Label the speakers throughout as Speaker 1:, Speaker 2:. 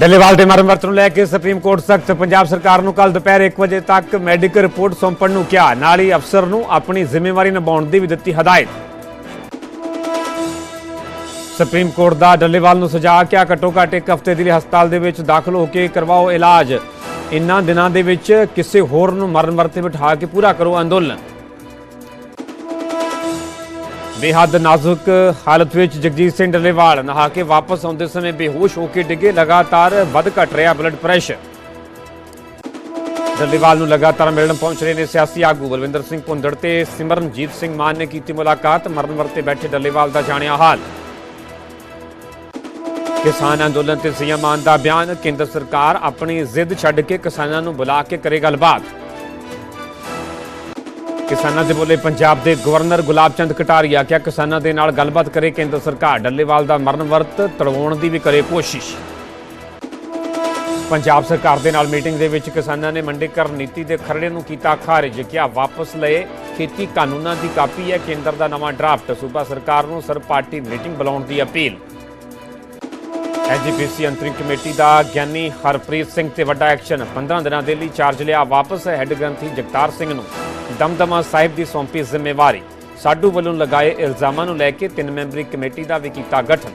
Speaker 1: ਡੱਲੇਵਾਲ ਦੇ ਮਰਨ ਵਰਤ ਨੂੰ ਲੈ ਕੇ ਸੁਪਰੀਮ ਕੋਰਟ ਸਖਤ, ਪੰਜਾਬ ਸਰਕਾਰ ਨੂੰ ਕੱਲ ਦੁਪਹਿਰ 1 ਵਜੇ ਤੱਕ ਮੈਡੀਕਲ ਰਿਪੋਰਟ ਸੌਂਪਣ ਨੂੰ ਕਿਹਾ। ਨਾਲ ਹੀ ਅਫਸਰ ਨੂੰ ਆਪਣੀ ਜ਼ਿੰਮੇਵਾਰੀ ਨਿਭਾਉਣ ਦੀ ਵੀ ਦਿੱਤੀ ਹਦਾਇਤ। ਸੁਪਰੀਮ ਕੋਰਟ ਦਾ ਡੱਲੇਵਾਲ ਨੂੰ ਸੁਝਾਅ ਕਿਹਾ ਘੱਟੋ ਘੱਟ ਇੱਕ ਹਫ਼ਤੇ ਦੇ ਲਈ ਹਸਪਤਾਲ ਦੇ ਵਿੱਚ ਦਾਖਲ ਹੋ ਕੇ ਕਰਵਾਓ ਇਲਾਜ। ਇਨ੍ਹਾਂ ਦਿਨਾਂ ਦੇ ਵਿੱਚ ਕਿਸੇ ਹੋਰ ਨੂੰ ਮਰਨ ਵਰਤੇ ਬਿਠਾ ਕੇ ਪੂਰਾ ਕਰੋ ਅੰਦੋਲਨ। ਬੇਹੱਦ ਨਾਜ਼ੁਕ ਹਾਲਤ ਵਿੱਚ ਜਗਜੀਤ ਸਿੰਘ ਡੱਲੇਵਾਲ ਨਹਾ ਕੇ ਵਾਪਸ ਆਉਂਦੇ ਸਮੇਂ ਬੇਹੋਸ਼ ਹੋ ਕੇ ਡਿੱਗੇ, ਲਗਾਤਾਰ ਵੱਧ ਘਟ ਰਿਹਾ ਬਲੱਡ ਪ੍ਰੈਸ਼ਰ। ਡੱਲੇਵਾਲ ਨੂੰ ਲਗਾਤਾਰ ਮਿਲਣ ਪਹੁੰਚ ਰਹੇ ਨੇ ਸਿਆਸੀ ਆਗੂ ਬਲਵਿੰਦਰ ਸਿੰਘ ਭੁੰਦੜ ਤੇ ਸਿਮਰਨਜੀਤ ਸਿੰਘ ਮਾਨ ਨੇ ਕੀਤੀ ਮੁਲਾਕਾਤ। ਮਰਨ ਵਰਤੇ ਬੈਠੇ ਡੱਲੇਵਾਲ ਦਾ ਜਾਣਿਆ ਹਾਲ। ਕਿਸਾਨ ਅੰਦੋਲਨ ਤੇ ਸੀਐਮ ਮਾਨ ਦਾ ਬਿਆਨ, ਕੇਂਦਰ ਸਰਕਾਰ ਆਪਣੀ ਜ਼ਿੱਦ ਛੱਡ ਕੇ ਕਿਸਾਨਾਂ ਨੂੰ ਬੁਲਾ ਕੇ ਕਰੇ ਗੱਲਬਾਤ। ਕਿਸਾਨਾਂ ਦੇ ਬੋਲੇ ਪੰਜਾਬ ਦੇ ਗਵਰਨਰ ਗੁਲਾਬ ਚੰਦ ਕਟਾਰੀਆ ਕਿਹਾ ਕਿਸਾਨਾਂ ਦੇ ਨਾਲ ਗੱਲਬਾਤ ਕਰੇ ਕੇਂਦਰ ਸਰਕਾਰ। ਡੱਲੇਵਾਲ ਦਾ ਮਰਨ ਵਰਤ ਤੜਵਾਉਣ ਦੀ ਵੀ ਕਰੇ ਕੋਸ਼ਿਸ਼। ਪੰਜਾਬ ਸਰਕਾਰ ਦੇ ਨਾਲ ਮੀਟਿੰਗ ਦੇ ਵਿੱਚ ਕਿਸਾਨਾਂ ਨੇ ਮੰਡੀਕਰਨ ਨੀਤੀ ਦੇ ਖਰੜੇ ਨੂੰ ਕੀਤਾ ਖਾਰਿਜ। ਕਿਹਾ, ਵਾਪਸ ਲਏ, ਖੇਤੀ ਕਾਨੂੰਨਾਂ ਦੀ ਕਾਪੀ ਹੈ, ਕੇਂਦਰ ਦਾ ਨਵਾਂ ਡਰਾਫਟ। ਸੂਬਾ ਸਰਕਾਰ ਨੂੰ ਸਰਬ ਪਾਰਟੀ ਮੀਟਿੰਗ ਬੁਲਾਉਣ ਦੀ ਅਪੀਲ। ਐਜੀਪੀਸੀ ਅੰਤਰਿਮ ਕਮੇਟੀ ਦਾ ਗਿਆਨੀ ਹਰਪ੍ਰੀਤ ਸਿੰਘ ਤੇ ਵੱਡਾ ਐਕਸ਼ਨ। 15 ਦਿਨਾਂ ਦੇ ਲਈ ਚਾਰਜ ਲਿਆ ਵਾਪਸ, ਹੈੱਡ ਗ੍ਰੰਥੀ ਜਗਤਾਰ ਸਿੰਘ ਨੂੰ। ਦਮਦਮਾ ਸਾਹਿਬ ਦੀ ਸੌਂਪੀ ਜ਼ਿੰਮੇਵਾਰੀ। ਸਾਡੂ ਵੱਲੋਂ ਲਗਾਏ ਇਲਜ਼ਾਮਾਂ ਨੂੰ ਲੈ ਕੇ ਤਿੰਨ ਮੈਂਬਰੀ ਕਮੇਟੀ ਦਾ ਵੀ ਕੀਤਾ ਗਠਨ।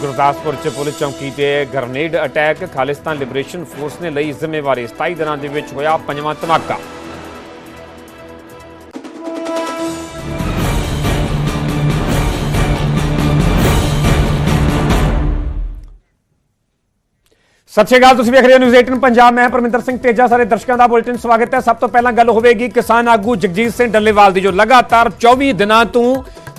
Speaker 1: ਗੁਰਦਾਸਪੁਰ ਚ ਪੁਲਿਸ ਚੌਕੀ ਤੇ grenade attack, Khalistan liberation force ਨੇ ਲਈ ਜ਼ਿੰਮੇਵਾਰੀ। 27 ਦਿਨਾਂ ਦੇ ਵਿੱਚ ਹੋਇਆ ਪੰਜਵਾਂ ਧਮਾਕਾ। ਸਤਿ ਸ਼੍ਰੀ ਅਕਾਲ, ਤੁਸੀਂ ਵੇਖ ਰਹੇ ਹੋ ਨਿਊਜ਼ 18 ਪੰਜਾਬ। ਮੈਂ ਪਰਮਿੰਦਰ ਸਿੰਘ ਤੇਜਾ, ਸਾਰੇ ਦਰਸ਼ਕਾਂ ਦਾ ਬੁਲੇਟਿਨ ਸਵਾਗਤ ਹੈ। ਸਭ ਤੋਂ ਪਹਿਲਾਂ ਗੱਲ ਹੋਵੇਗੀ ਕਿਸਾਨ ਆਗੂ ਜਗਜੀਤ ਸਿੰਘ ਡੱਲੇਵਾਲ ਦੀ, ਜੋ ਲਗਾਤਾਰ 24 ਦਿਨਾਂ ਤੋਂ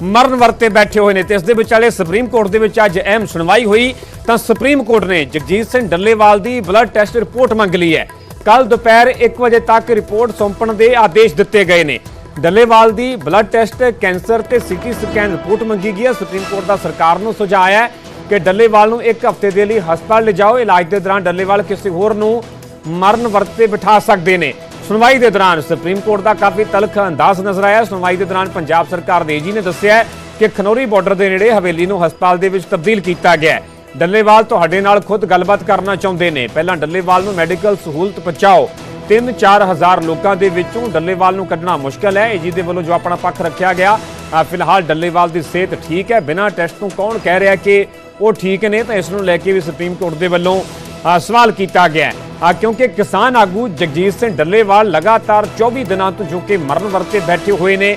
Speaker 1: ਮਰਨ ਵਰਤੇ ਬੈਠੇ ਹੋਏ ਨੇ ਤੇ ਇਸ ਦੇ ਵਿਚਾਲੇ ਸੁਪਰੀਮ ਕੋਰਟ ਦੇ ਵਿੱਚ ਅੱਜ ਅਹਿਮ ਸੁਣਵਾਈ ਹੋਈ। ਤਾਂ ਸੁਪਰੀਮ ਕੋਰਟ ਨੇ ਜਗਜੀਤ ਸਿੰਘ ਡੱਲੇਵਾਲ ਦੀ ਬਲੱਡ ਟੈਸਟ ਰਿਪੋਰਟ ਮੰਗ ਲਈ ਹੈ। ਕੱਲ ਦੁਪਹਿਰ 1 ਵਜੇ ਤੱਕ ਰਿਪੋਰਟ ਸੌਂਪਣ ਦੇ ਆਦੇਸ਼ ਦਿੱਤੇ ਗਏ ਨੇ। ਡੱਲੇਵਾਲ ਦੀ ਬਲੱਡ ਟੈਸਟ ਕੈਂਸਰ ਤੇ ਸੀਟੀ ਸਕੈਨ ਰਿਪੋਰਟ ਮੰਗੀ ਗਈ ਹੈ। ਸੁਪਰੀਮ ਕੋਰਟ ਦਾ ਸਰਕਾਰ ਨੂੰ ਸੁਝਾਅ ਹੈ ਕਿ ਡੱਲੇਵਾਲ ਨੂੰ ਇੱਕ ਹਫ਼ਤੇ ਦੇ ਲਈ ਹਸਪਤਾਲ ਲਿਜਾਓ। ਇਲਾਜ ਦੇ ਦੌਰਾਨ ਡੱਲੇਵਾਲ ਕਿਸੇ ਹੋਰ ਨੂੰ ਮਰਨ ਵਰਤ ਵਰਤੇ ਬਿਠਾ ਸਕਦੇ ਨੇ। ਸੁਣਵਾਈ ਦੇ ਦੌਰਾਨ ਸੁਪਰੀਮ ਕੋਰਟ ਦਾ ਕਾਫੀ ਤਲਖ ਅੰਦਾਜ਼ ਨਜ਼ਰ ਆਇਆ। ਸੁਣਵਾਈ ਦੇ ਦੌਰਾਨ ਪੰਜਾਬ ਸਰਕਾਰ ਦੇ ਏਜੀ ਨੇ ਦੱਸਿਆ ਕਿ ਖਨੌਰੀ ਬਾਰਡਰ ਦੇ ਨੇੜੇ ਹਵੇਲੀ ਨੂੰ ਹਸਪਤਾਲ ਦੇ ਵਿੱਚ ਤਬਦੀਲ ਕੀਤਾ ਗਿਆ ਹੈ। ਡੱਲੇਵਾਲ ਤੁਹਾਡੇ ਨਾਲ ਖੁਦ ਗੱਲਬਾਤ ਕਰਨਾ ਚਾਹੁੰਦੇ ਨੇ। ਪਹਿਲਾਂ ਡੱਲੇਵਾਲ ਨੂੰ ਮੈਡੀਕਲ ਸਹੂਲਤ ਪਹੁੰਚਾਓ। 3-4 ਹਜ਼ਾਰ ਲੋਕਾਂ ਦੇ ਵਿੱਚੋਂ ਡੱਲੇਵਾਲ ਨੂੰ ਕੱਢਣਾ ਮੁਸ਼ਕਲ ਹੈ। ਏਜੀ ਦੇ ਵੱਲੋਂ ਜੋ ਆਪਣਾ ਪੱਖ ਰੱਖਿਆ ਗਿਆ ਫਿਲਹਾਲ ਡੱਲੇਵਾਲ ਦੀ ਸਿਹਤ ਠੀਕ ਹੈ। ਬਿਨਾਂ ਟੈਸਟ ਤੋਂ ਕੌਣ ਕਹਿ ਰਿਹਾ ਕਿ ਉਹ ਠੀਕ ਨੇ ਤਾਂ ਇਸ ਨੂੰ ਲੈ ਕੇ ਵੀ ਸੁਪਰੀਮ ਕੋਰਟ ਦੇ ਵੱਲੋਂ ਸਵਾਲ ਕੀਤਾ ਗਿਆ ਹੈ। ਕਿਉਂਕਿ ਕਿਸਾਨ ਆਗੂ ਜਗਜੀਤ ਸਿੰਘ ਡੱਲੇਵਾਲ ਲਗਾਤਾਰ 24 ਦਿਨਾਂ ਤੋਂ ਜੋ ਕਿ ਮਰਨ ਵਰਤੇ ਬੈਠੇ ਹੋਏ ਨੇ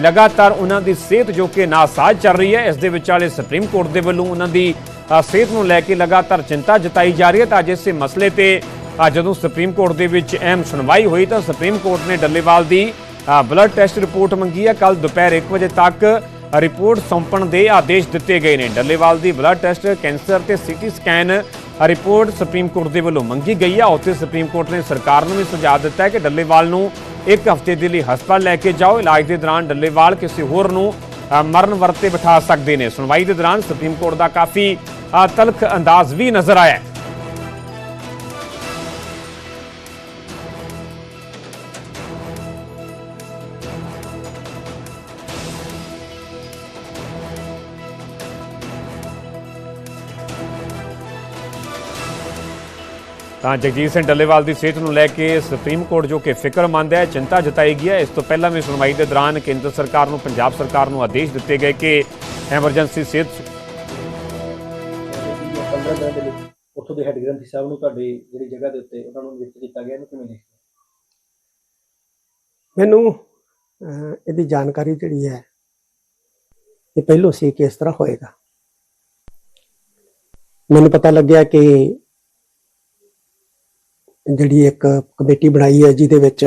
Speaker 1: ਲਗਾਤਾਰ ਉਹਨਾਂ ਦੀ ਸਿਹਤ ਜੋ ਕਿ ਨਾਸਾਜ਼ ਚੱਲ ਰਹੀ ਹੈ, ਇਸ ਦੇ ਵਿਚਾਲੇ ਸੁਪਰੀਮ ਕੋਰਟ ਦੇ ਵੱਲੋਂ ਉਹਨਾਂ ਦੀ ਸਿਹਤ ਨੂੰ ਲੈ ਕੇ ਲਗਾਤਾਰ ਚਿੰਤਾ ਜਤਾਈ ਜਾ ਰਹੀ ਹੈ ਤਾਂ ਅੱਜ ਇਸੇ ਮਸਲੇ ਤੇ ਜਦੋਂ ਸੁਪਰੀਮ ਕੋਰਟ ਦੇ ਵਿੱਚ ਅਹਿਮ ਸੁਣਵਾਈ ਹੋਈ ਤਾਂ ਸੁਪਰੀਮ ਕੋਰਟ ਨੇ ਡੱਲੇਵਾਲ ਦੀ ਬਲੱਡ ਟੈਸਟ ਰਿਪੋਰਟ ਮੰਗੀ ਹੈ। ਕੱਲ ਦੁਪਹਿਰ 1 ਵਜੇ ਤੱਕ ਰਿਪੋਰਟ ਸੌਂਪਣ ਦੇ ਆਦੇਸ਼ ਦਿੱਤੇ ਗਏ ਨੇ। ਡੱਲੇਵਾਲ ਦੀ ਬਲੱਡ ਟੈਸਟ ਕੈਂਸਰ ਤੇ CT scan report supreme court ਦੇ ਵੱਲੋਂ ਮੰਗੀ ਗਈ ਹੈ ਉੱਥੇ ਸੁਪਰੀਮ ਕੋਰਟ ਨੇ ਸਰਕਾਰ ਨੂੰ ਵੀ ਸੁਝਾਅ ਦਿੱਤਾ ਹੈ ਕਿ ਡੱਲੇਵਾਲ ਨੂੰ ਇੱਕ ਹਫ਼ਤੇ ਦੇ ਲਈ ਹਸਪਤਾਲ ਲੈ ਕੇ ਜਾਓ। ਇਲਾਜ ਦੇ ਦੌਰਾਨ ਡੱਲੇਵਾਲ ਕਿਸੇ ਹੋਰ ਨੂੰ ਮਰਨ ਵਰਤੇ ਬਿਠਾ ਸਕਦੇ ਨੇ। ਸੁਣਵਾਈ ਦੇ ਦੌਰਾਨ ਸੁਪਰੀਮ ਕੋਰਟ ਦਾ ਕਾਫੀ ਤਲਖ ਅੰਦਾਜ਼ ਵੀ ਨਜ਼ਰ ਆਇਆ ਤਾਂ ਜਗਜੀਤ ਸਿੰਘ ਡੱਲੇਵਾਲ ਦੀ ਸਿਹਤ ਨੂੰ ਲੈ ਕੇ ਸੁਪਰੀਮ ਕੋਰਟ ਜੋ ਕਿ ਫਿਕਰਮੰਦ ਹੈ ਚਿੰਤਾ ਜਤਾਈ ਗਈ ਹੈ ਇਸ ਤੋਂ ਪਹਿਲਾਂ ਵੀ ਸੁਣਵਾਈ ਦੇ ਦੌਰਾਨ ਕੇਂਦਰ ਸਰਕਾਰ ਨੂੰ ਪੰਜਾਬ ਸਰਕਾਰ ਨੂੰ ਆਦੇਸ਼ ਦਿੱਤੇ ਗਏ ਕਿ ਐਮਰਜੈਂਸੀ ਸਿਹਤ
Speaker 2: 15 ਦਿਨਾਂ ਦੇ ਲਈ ਉੱਥੋਂ ਦੇ ਹੈੱਡ ਗ੍ਰੰਥੀ ਸਾਹਿਬ ਨੂੰ ਤੁਹਾਡੀ ਜਿਹੜੀ ਜਗ੍ਹਾ ਦੇ ਉੱਤੇ ਉਹਨਾਂ ਨੂੰ ਨਿਯੁਕਤ ਕੀਤਾ ਗਿਆ ਇਹਨੂੰ ਕਿਵੇਂ ਦੇਖਦੇ ਹੋ?
Speaker 3: ਮੈਨੂੰ ਇਹਦੀ ਜਾਣਕਾਰੀ ਜਿਹੜੀ ਹੈ ਇਹ ਪਹਿਲੋਂ ਸੀ ਕਿ ਇਸ ਤਰ੍ਹਾਂ ਹੋਏਗਾ ਮੈਨੂੰ ਪਤਾ ਲੱਗਿਆ ਕਿ ਜਿਹੜੀ ਇੱਕ ਕਮੇਟੀ ਬਣਾਈ ਹੈ ਜਿਹਦੇ ਵਿੱਚ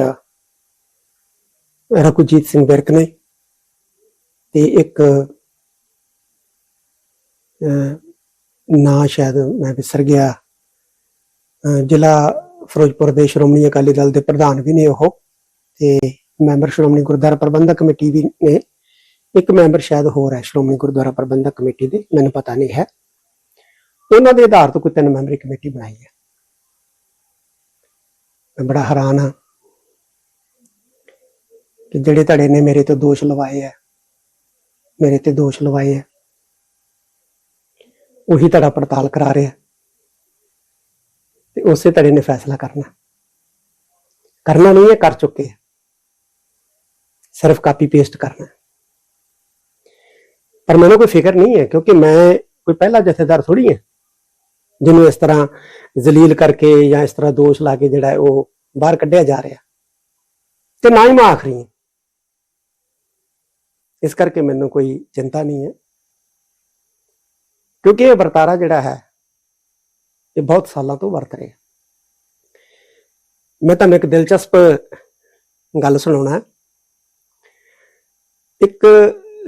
Speaker 3: ਰਘੁਜੀਤ ਸਿੰਘ ਬਿਰਕ ਨੇ ਤੇ ਇੱਕ ਅਹ, ਨਾਂ ਸ਼ਾਇਦ ਮੈਂ ਵਿਸਰ ਗਿਆ। ਜ਼ਿਲ੍ਹਾ ਫਿਰੋਜ਼ਪੁਰ ਦੇ ਸ਼੍ਰੋਮਣੀ ਅਕਾਲੀ ਦਲ ਦੇ ਪ੍ਰਧਾਨ ਵੀ ਨੇ ਉਹ ਤੇ ਮੈਂਬਰ ਸ਼੍ਰੋਮਣੀ ਗੁਰਦੁਆਰਾ ਪ੍ਰਬੰਧਕ ਕਮੇਟੀ ਵੀ ਨੇ। ਇੱਕ ਮੈਂਬਰ ਸ਼ਾਇਦ ਹੋਰ ਹੈ ਸ਼੍ਰੋਮਣੀ ਗੁਰਦੁਆਰਾ ਪ੍ਰਬੰਧਕ ਕਮੇਟੀ ਦੇ ਮੈਨੂੰ ਪਤਾ ਨਹੀਂ ਹੈ। ਉਹਨਾਂ ਦੇ ਆਧਾਰ ਤੋਂ ਕੋਈ ਤਿੰਨ ਮੈਂਬਰੀ ਕਮੇਟੀ ਬਣਾਈ ਹੈ। ਮੈਂ ਬੜਾ ਹੈਰਾਨ ਹਾਂ ਕਿ ਜਿਹੜੇ ਧੜੇ ਨੇ ਮੇਰੇ ਤੇ ਦੋਸ਼ ਲਵਾਏ ਆ ਮੇਰੇ ਤੇ ਦੋਸ਼ ਲਵਾਏ ਆ ਉਹੀ ਧੜਾ ਪੜਤਾਲ ਕਰਾ ਰਿਹਾ। ਤੇ ਉਸੇ ਧੜੇ ਨੇ ਫੈਸਲਾ ਕਰਨਾ। ਕਰਨਾ ਨਹੀਂ ਹੈ ਕਰ ਚੁੱਕੇ ਸਿਰਫ ਕਾਪੀ ਪੇਸਟ ਕਰਨਾ। ਪਰ ਮੈਨੂੰ ਕੋਈ ਫਿਕਰ ਨਹੀਂ ਹੈ ਕਿਉਂਕਿ ਮੈਂ ਕੋਈ ਪਹਿਲਾ ਜਥੇਦਾਰ ਥੋੜੀ ਹਾਂ ਜਿਹਨੂੰ ਇਸ ਤਰ੍ਹਾਂ ਜ਼ਲੀਲ ਕਰਕੇ ਜਾਂ ਇਸ ਤਰ੍ਹਾਂ ਦੋਸ਼ ਲਾ ਕੇ ਜਿਹੜਾ ਉਹ ਬਾਹਰ ਕੱਢਿਆ ਜਾ ਰਿਹਾ। ਤੇ ਨਾ ਹੀ ਮੈਂ ਆਖਰੀ ਇਸ ਕਰਕੇ ਮੈਨੂੰ ਕੋਈ ਚਿੰਤਾ ਨਹੀਂ ਹੈ। ਕਿਉਂਕਿ ਇਹ ਵਰਤਾਰਾ ਜਿਹੜਾ ਹੈ, ਇਹ ਬਹੁਤ ਸਾਲਾਂ ਤੋਂ ਵਰਤ ਰਿਹਾ। ਮੈਂ ਤੁਹਾਨੂੰ ਇੱਕ ਦਿਲਚਸਪ ਗੱਲ ਸੁਣਾਉਣਾ ਇੱਕ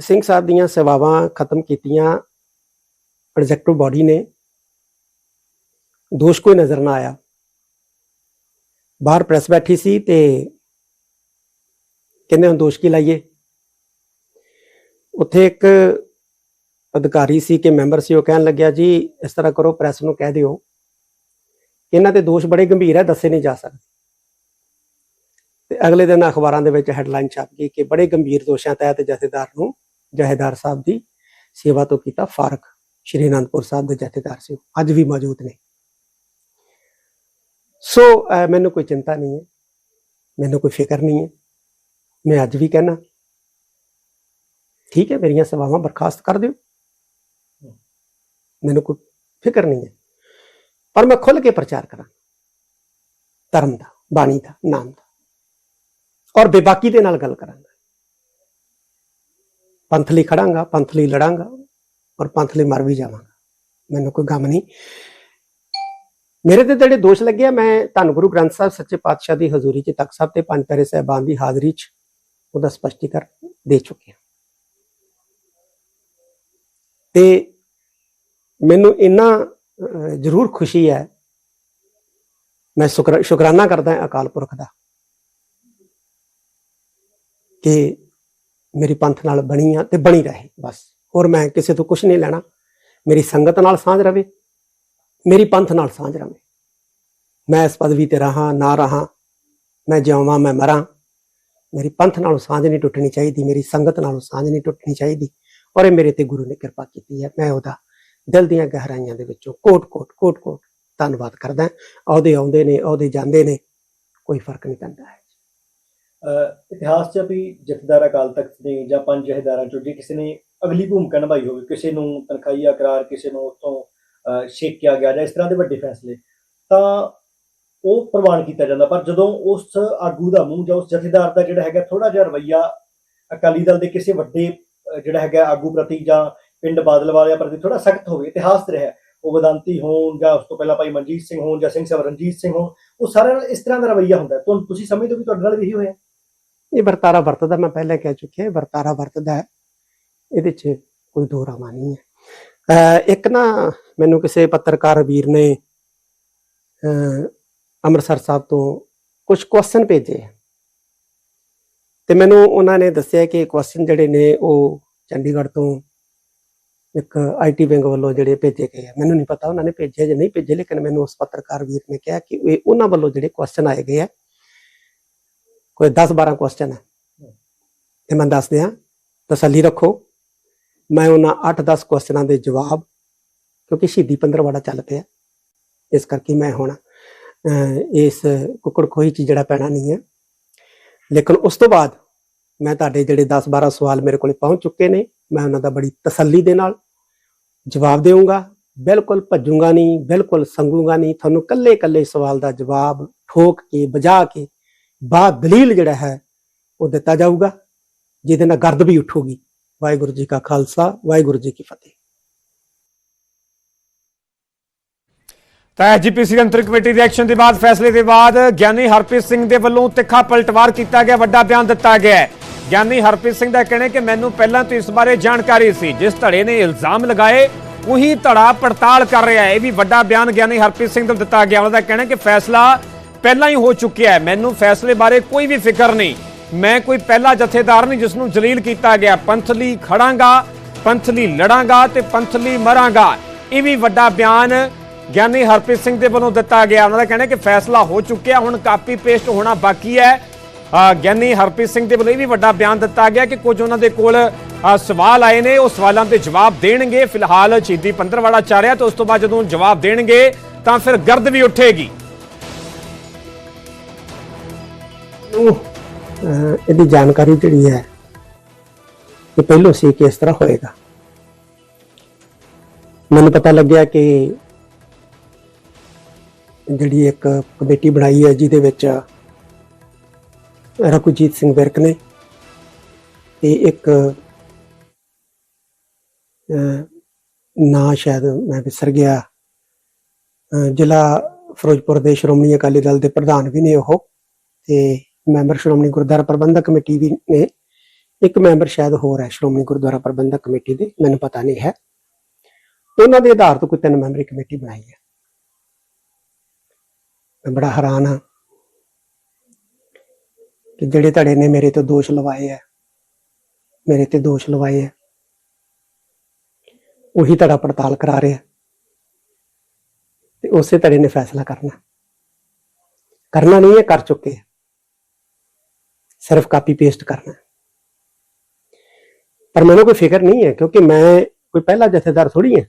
Speaker 3: ਸਿੰਘ ਸਾਹਿਬ ਦੀਆਂ ਸੇਵਾਵਾਂ ਖਤਮ ਕੀਤੀਆਂ ਪ੍ਰੋਜੈਕਟਿਵ ਬਾਡੀ ਨੇ। ਦੋਸ਼ ਕੋਈ ਨਜ਼ਰ ਨਾ ਆਇਆ। ਬਾਹਰ ਪ੍ਰੈਸ ਬੈਠੀ ਸੀ ਤੇ ਕਹਿੰਦੇ ਹੁਣ ਦੋਸ਼ ਕੀ ਲਾਈਏ? ਉੱਥੇ ਇੱਕ ਅਧਿਕਾਰੀ ਸੀ ਕਿ ਮੈਂਬਰ ਸੀ ਉਹ ਕਹਿਣ ਲੱਗਿਆ ਜੀ ਇਸ ਤਰ੍ਹਾਂ ਕਰੋ ਪ੍ਰੈਸ ਨੂੰ ਕਹਿ ਦਿਓ। ਇਹਨਾਂ ਦੇ ਦੋਸ਼ ਬੜੇ ਗੰਭੀਰ ਹੈ ਦੱਸੇ ਨਹੀਂ ਜਾ ਸਕਦੇ। ਤੇ ਅਗਲੇ ਦਿਨ ਅਖਬਾਰਾਂ ਦੇ ਵਿੱਚ ਹੈਡਲਾਈਨ ਛਪ ਗਈ ਕਿ ਬੜੇ ਗੰਭੀਰ ਦੋਸ਼ਾਂ ਤਹਿਤ ਜਥੇਦਾਰ ਨੂੰ ਜਥੇਦਾਰ ਸਾਹਿਬ ਦੀ ਸੇਵਾ ਤੋਂ ਕੀਤਾ ਫਾਰਕ। ਸ਼੍ਰੀ ਅਨੰਦਪੁਰ ਸਾਹਿਬ ਦੇ ਜਥੇਦਾਰ ਸੀ ਉਹ, ਅੱਜ ਵੀ ਮੌਜੂਦ ਨੇ। ਸੋ ਮੈਨੂੰ ਕੋਈ ਚਿੰਤਾ ਨਹੀਂ ਹੈ। ਮੈਨੂੰ ਕੋਈ ਫਿਕਰ ਨਹੀਂ ਹੈ। ਮੈਂ ਅੱਜ ਵੀ ਕਹਿਣਾ, ਠੀਕ ਹੈ, ਮੇਰੀਆਂ ਸੇਵਾਵਾਂ ਬਰਖਾਸਤ ਕਰ ਦਿਓ। ਮੈਨੂੰ ਕੋਈ ਫਿਕਰ ਨਹੀਂ ਹੈ। ਪਰ ਮੈਂ ਖੁੱਲ ਕੇ ਪ੍ਰਚਾਰ ਕਰਾਂ। ਧਰਮ ਦਾ, ਬਾਣੀ ਦਾ, ਨਾਮ ਦਾ। ਔਰ ਬੇਬਾਕੀ ਦੇ ਨਾਲ ਗੱਲ ਕਰਾਂਗਾ। ਪੰਥ ਲਈ ਖੜਾਂਗਾ, ਪੰਥ ਲਈ ਲੜਾਂਗਾ, ਔਰ ਪੰਥ ਲਈ ਮਰ ਵੀ ਜਾਵਾਂਗਾ। ਮੈਨੂੰ ਕੋਈ ਗਮ ਨਹੀਂ। ਮੇਰੇ ਤੇ ਜਿਹੜੇ ਦੋਸ਼ ਲੱਗੇ ਆ, ਮੈਂ ਧੰਨ ਗੁਰੂ ਗ੍ਰੰਥ ਸਾਹਿਬ, ਸੱਚੇ ਪਾਤਸ਼ਾਹ ਦੀ ਹਜ਼ੂਰੀ 'ਚ ਤਖਤ ਸਾਹਿਬ ਤੇ ਪੰਜ ਪਿਆਰੇ ਸਾਹਿਬਾਨ ਦੀ ਹਾਜ਼ਰੀ 'ਚ ਉਹਦਾ ਸਪਸ਼ਟੀਕਰਨ ਦੇ ਚੁੱਕਿਆ ਹਾਂ। ਤੇ ਮੈਨੂੰ ਇੰਨਾ ਜ਼ਰੂਰ ਖੁਸ਼ੀ ਹੈ, ਮੈਂ ਸ਼ੁਕਰ, ਸ਼ੁਕਰਾਨਾ ਕਰਦਾ ਹਾਂ ਅਕਾਲ ਪੁਰਖ ਦਾ ਕਿ ਮੇਰੀ ਪੰਥ ਨਾਲ ਬਣੀ ਆ ਤੇ ਬਣੀ ਰਹੇ, ਬਸ। ਹੋਰ ਮੈਂ ਕਿਸੇ ਤੋਂ ਕੁਝ ਨਹੀਂ ਲੈਣਾ। ਮੇਰੀ ਸੰਗਤ ਨਾਲ ਸਾਂਝ ਰਵੇ। ਮੇਰੀ ਪੰਥ ਨਾਲ ਸਾਂਝ ਰਵੇ। ਮੈਂ ਇਸ ਪਦਵੀ ਤੇ ਰਹਾ, ਨਾ ਰਹਾ, ਮੈਂ ਜਿਉਵਾਂ ਮੈਂ ਮਰਾਂ। ਮੇਰੀ ਪੰਥ ਨਾਲੋਂ ਸਾਂਝ ਨਹੀਂ ਟੁੱਟਣੀ ਚਾਹੀਦੀ, ਮੇਰੀ ਸੰਗਤ ਨਾਲੋਂ ਸਾਂਝ ਨਹੀਂ ਟੁੱਟਣੀ ਚਾਹੀਦੀ। ਔਰ ਇਹ ਮੇਰੇ ਤੇ ਗੁਰੂ ਨੇ ਕਿਰਪਾ ਕੀਤੀ ਹੈ। ਮੈਂ ਉਹਦਾ ਦਿਲ ਦੀਆਂ ਗਹਿਰਾਈਆਂ ਦੇ ਵਿੱਚੋਂ ਕੋਟ ਕੋਟ ਕੋਟ ਕੋਟ ਧੰਨਵਾਦ ਕਰਦਾ ਹਾਂ। ਅਹੁਦੇ ਆਉਂਦੇ ਨੇ ਅਹੁਦੇ ਜਾਂਦੇ ਨੇ, ਕੋਈ ਫ਼ਰਕ ਨਹੀਂ ਪੈਂਦਾ ਹੈ।
Speaker 2: ਇਤਿਹਾਸ 'ਚ ਵੀ ਜਥੇਦਾਰ ਅਕਾਲ ਤਖਤ ਨੇ ਜਾਂ ਪੰਜ ਜਥੇਦਾਰਾਂ 'ਚੋਂ ਜੇ ਕਿਸੇ ਨੇ ਅਗਲੀ ਭੂਮਿਕਾ ਨਿਭਾਈ ਹੋਵੇ, ਕਿਸੇ ਨੂੰ ਤਨਖਾਹੀਆ ਕਰਾਰ ਕਿਸੇ ਨੂੰ ਉੱਥੋਂ ਛੇਕਿਆ ਗਿਆ ਜਾਂ ਇਸ ਤਰ੍ਹਾਂ ਦੇ ਵੱਡੇ ਫੈਸਲੇ, ਤਾਂ ਉਹ ਪ੍ਰਵਾਨ ਕੀਤਾ ਜਾਂਦਾ। ਪਰ ਜਦੋਂ ਉਸ ਆਗੂ ਦਾ ਮੂੰਹ ਜਾਂ ਉਸ ਜਥੇਦਾਰ ਦਾ ਜਿਹੜਾ ਹੈਗਾ ਥੋੜਾ ਜਿਹਾ ਰਵਈਆ ਅਕਾਲੀ ਦਲ ਦੇ ਕਿਸੇ ਵੱਡੇ ਜਿਹੜਾ ਹੈਗਾ ਆਗੂ ਪ੍ਰਤੀ ਜਾਂ ਪਿੰਡ ਬਾਦਲ ਵਾਲਿਆਂ ਪ੍ਰਤੀ ਥੋੜਾ ਸਖਤ ਹੋਵੇ, ਇਤਿਹਾਸ ਰਿਹਾ, ਉਹ ਵਿਦਾਂਤੀ ਹੋਣ ਜਾਂ ਉਸ ਤੋਂ ਪਹਿਲਾਂ ਭਾਈ ਮਨਜੀਤ ਸਿੰਘ ਹੋਣ ਜਾਂ ਸਿੰਘ ਸਾਹਿਬ ਸਿੰਘ ਹੋਣ, ਉਹ ਸਾਰਿਆਂ ਨਾਲ ਇਸ ਤਰ੍ਹਾਂ ਦਾ ਰਵਈਆ ਹੁੰਦਾ ਤੁਹਾਨੂੰ ਤੁਸੀਂ ਸਮਝਦੇ ਹੋ ਵੀ ਤੁਹਾਡੇ ਨਾਲ ਵੀ ਇਹੀ ਹੋਇਆ?
Speaker 3: ਇਹ ਵਰਤਾਰਾ ਵਰਤਦਾ, ਮੈਂ ਪਹਿਲਾਂ ਕਹਿ ਚੁੱਕਿਆ ਵਰਤਾਰਾ ਵਰਤਦਾ ਹੈ। ਇਹਦੇ 'ਚ ਕੋਈ ਦੋ ਰਾਵਾਂ ਨਹੀਂ ਹੈ। ਇੱਕ ਨਾ ਮੈਨੂੰ ਕਿਸੇ ਪੱਤਰਕਾਰ ਵੀਰ ਨੇ ਅੰਮ੍ਰਿਤਸਰ ਸਾਹਿਬ ਤੋਂ ਕੁਝ ਕੁਐਸਚਨ ਭੇਜੇ। ਤੇ ਮੈਨੂੰ ਉਹਨਾਂ ਨੇ ਦੱਸਿਆ ਕਿ ਕੁਐਸਚਨ ਜਿਹੜੇ ਨੇ ਉਹ ਚੰਡੀਗੜ੍ਹ ਤੋਂ ਇੱਕ ਆਈਟੀ ਵਿੰਗ ਵੱਲੋਂ ਜਿਹੜੇ ਭੇਜੇ ਗਏ ਆ। ਮੈਨੂੰ ਨਹੀਂ ਪਤਾ ਉਹਨਾਂ ਨੇ ਭੇਜੇ ਜਾਂ ਨਹੀਂ ਭੇਜੇ, ਲੇਕਿਨ ਮੈਨੂੰ ਉਸ ਪੱਤਰਕਾਰ ਵੀਰ ਨੇ ਕਿਹਾ ਕਿ ਇਹ ਉਹਨਾਂ ਵੱਲੋਂ ਜਿਹੜੇ ਕੁਐਸਚਨ ਆਏ ਗਏ ਆ, ਕੋਈ 10 12 ਕੁਐਸਚਨ ਹੈ ਤੇ ਮੈਂ ਦੱਸ ਦਿਆਂ ਤਸੱਲੀ ਰੱਖੋ। ਮੈਂ ਉਹਨਾਂ 8-10 ਕੁਐਸਚਨਾਂ ਦੇ ਜਵਾਬ, ਕਿਉਂਕਿ ਸ਼ਹੀਦੀ ਪੰਦਰਵਾੜਾ ਚੱਲ ਪਿਆ। ਇਸ ਕਰਕੇ ਮੈਂ ਹੁਣ ਇਸ ਕੁੱਕੜ ਖੋਈ ਚ ਜਿਹੜਾ ਪੈਣਾ ਨਹੀਂ ਹੈ। ਲੇਕਿਨ ਉਸ ਤੋਂ ਬਾਅਦ ਮੈਂ ਤੁਹਾਡੇ ਜਿਹੜੇ 10-12 ਸਵਾਲ ਮੇਰੇ ਕੋਲੇ ਪਹੁੰਚ ਚੁੱਕੇ ਨੇ, ਮੈਂ ਉਹਨਾਂ ਦਾ ਬੜੀ ਤਸੱਲੀ ਦੇ ਨਾਲ ਜਵਾਬ ਦੇਵਾਂਗਾ ਬਿਲਕੁਲ ਭੱਜੂਗਾ ਨਹੀਂ, ਬਿਲਕੁਲ ਸੰਗੂਗਾ ਨਹੀਂ। ਤੁਹਾਨੂੰ ਕੱਲੇ-ਕੱਲੇ ਸਵਾਲ ਦਾ ਜਵਾਬ ਠੋਕ ਕੇ ਬਜਾ ਕੇ ਬਾ ਦਲੀਲ ਜਿਹੜਾ ਹੈ, ਉਹ ਦਿੱਤਾ ਜਾਊਗਾ, ਜਿਹਦੇ ਨਾਲ ਗਰਦ ਵੀ ਉੱਠੂਗੀ। ਵਾਹਿਗੁਰੂ ਜੀ ਕਾ ਖਾਲਸਾ, ਵਾਹਿਗੁਰੂ ਜੀ ਕੀ ਫਤਿਹ।
Speaker 1: ਤਾਂ ਐਜੀਪੀਸੀ ਦੀ ਕਮੇਟੀ ਦੇ ਐਕਸ਼ਨ ਦੇ ਬਾਅਦ, ਫੈਸਲੇ ਦੇ ਬਾਅਦ ਗਿਆਨੀ ਹਰਪ੍ਰੀਤ ਸਿੰਘ ਦੇ ਵੱਲੋਂ ਤਿੱਖਾ ਪਲਟਵਾਰ ਕੀਤਾ ਗਿਆ, ਵੱਡਾ ਬਿਆਨ ਦਿੱਤਾ ਗਿਆ ਗਿਆਨੀ ਹਰਪ੍ਰੀਤ ਸਿੰਘ ਦਾ ਕਹਿਣਾ ਕਿ ਮੈਨੂੰ ਪਹਿਲਾਂ ਤੋਂ ਇਸ ਬਾਰੇ ਜਾਣਕਾਰੀ ਸੀ। ਜਿਸ ਧੜੇ ਨੇ ਇਲਜ਼ਾਮ ਲਗਾਏ, ਉਹੀ ਧੜਾ ਪੜਤਾਲ ਕਰ ਰਿਹਾ ਹੈ। ਇਹ ਵੀ ਵੱਡਾ ਬਿਆਨ ਗਿਆਨੀ ਹਰਪ੍ਰੀਤ ਸਿੰਘ ਤੋਂ ਦਿੱਤਾ ਗਿਆ। ਉਹਨਾਂ ਦਾ ਕਹਿਣਾ ਕਿ ਫੈਸਲਾ ਪਹਿਲਾਂ ਹੀ ਹੋ ਚੁੱਕਿਆ ਹੈ। ਮੈਨੂੰ ਫੈਸਲੇ ਬਾਰੇ ਕੋਈ ਵੀ ਫਿਕਰ ਨਹੀਂ। ਮੈਂ ਕੋਈ ਪਹਿਲਾ ਜਥੇਦਾਰ ਨਹੀਂ ਜਿਸ ਨੂੰ ਜਲੀਲ ਕੀਤਾ ਗਿਆ। ਪੰਥ ਲਈ ਖੜਾਂਗਾ ਪੰਥ ਲਈ ਲੜਾਂਗਾ ਤੇ ਪੰਥ ਲਈ ਮਰਾਂਗਾ। ਇਹ ਵੀ ਵੱਡਾ ਬਿਆਨ ਗਿਆਨੀ ਹਰਪ੍ਰੀਤ ਸਿੰਘ ਦੇ ਵੱਲੋਂ ਦਿੱਤਾ ਗਿਆ। ਉਹਨਾਂ ਦਾ ਕਹਿਣਾ ਕਿ ਫੈਸਲਾ ਹੋ ਚੁੱਕਿਆ, ਹੁਣ ਕਾਪੀ ਪੇਸਟ ਹੋਣਾ ਬਾਕੀ ਹੈ। ਗਿਆਨੀ ਹਰਪ੍ਰੀਤ ਸਿੰਘ ਦੇ ਵੱਲੋਂ ਇਹ ਵੀ ਵੱਡਾ ਬਿਆਨ ਦਿੱਤਾ ਗਿਆ ਕਿ ਕੁਝ ਉਹਨਾਂ ਦੇ ਕੋਲ ਸਵਾਲ ਆਏ ਨੇ, ਉਹ ਸਵਾਲਾਂ ਦੇ ਜਵਾਬ ਦੇਣਗੇ। ਫਿਲਹਾਲ ਸ਼ਹੀਦੀ ਪੰਦਰਵਾੜਾ ਚੱਲ ਰਿਹਾ ਤੇ ਉਸ ਤੋਂ ਬਾਅਦ ਜਦੋਂ ਜਵਾਬ ਦੇਣਗੇ, ਤਾਂ ਫਿਰ ਗਰਦ ਵੀ ਉੱਠੇਗੀ।
Speaker 3: ਨੂੰ ਇਹਦੀ ਜਾਣਕਾਰੀ ਜਿਹੜੀ ਹੈ ਇਹ ਪਹਿਲੋਂ ਸੀ ਕਿ ਇਸ ਤਰ੍ਹਾਂ ਹੋਏਗਾ। ਮੈਨੂੰ ਪਤਾ ਲੱਗਿਆ ਕਿ ਜਿਹੜੀ ਇੱਕ ਕਮੇਟੀ ਬਣਾਈ ਹੈ ਜਿਹਦੇ ਵਿੱਚ ਰਘੁਜੀਤ ਸਿੰਘ ਵਿਰਕ ਨੇ ਤੇ ਇੱਕ ਅਹ, ਨਾਂ ਸ਼ਾਇਦ ਮੈਂ ਵਿਸਰ ਗਿਆ। ਜ਼ਿਲ੍ਹਾ ਫਿਰੋਜ਼ਪੁਰ ਦੇ ਸ਼੍ਰੋਮਣੀ ਅਕਾਲੀ ਦਲ ਦੇ ਪ੍ਰਧਾਨ ਵੀ ਨੇ ਉਹ ਤੇ ਮੈਂਬਰ ਸ਼੍ਰੋਮਣੀ ਗੁਰਦੁਆਰਾ ਪ੍ਰਬੰਧਕ ਕਮੇਟੀ ਵੀ ਨੇ। ਇੱਕ ਮੈਂਬਰ ਸ਼ਾਇਦ ਹੋਰ ਹੈ ਸ਼੍ਰੋਮਣੀ ਗੁਰਦੁਆਰਾ ਪ੍ਰਬੰਧਕ ਕਮੇਟੀ ਦੇ, ਮੈਨੂੰ ਪਤਾ ਨਹੀਂ ਹੈ। ਉਹਨਾਂ ਦੇ ਆਧਾਰ ਤੋਂ ਕੋਈ ਤਿੰਨ ਮੈਂਬਰੀ ਕਮੇਟੀ ਬਣਾਈ ਹੈ। ਮੈਂ ਬੜਾ ਹੈਰਾਨ ਹਾਂ ਕਿ ਜਿਹੜੇ ਧੜੇ ਨੇ ਮੇਰੇ ਤੇ ਦੋਸ਼ ਲਵਾਏ ਹੈ, ਮੇਰੇ ਤੇ ਦੋਸ਼ ਲਵਾਏ ਹੈ, ਉਹੀ ਧੜਾ ਪੜਤਾਲ ਕਰਾ ਰਿਹਾ ਤੇ ਉਸੇ ਧੜੇ ਨੇ ਫੈਸਲਾ ਕਰਨਾ। ਕਰਨਾ ਨਹੀਂ ਹੈ, ਕਰ ਚੁੱਕੇ ਹੈ। ਸਿਰਫ ਕਾਪੀ ਪੇਸਟ ਕਰਨਾ ਹੈ। ਪਰ ਮੈਨੂੰ ਕੋਈ ਫਿਕਰ ਨਹੀਂ ਹੈ, ਕਿਉਂਕਿ ਮੈਂ ਕੋਈ ਪਹਿਲਾ ਜਥੇਦਾਰ ਥੋੜੀ ਹਾਂ।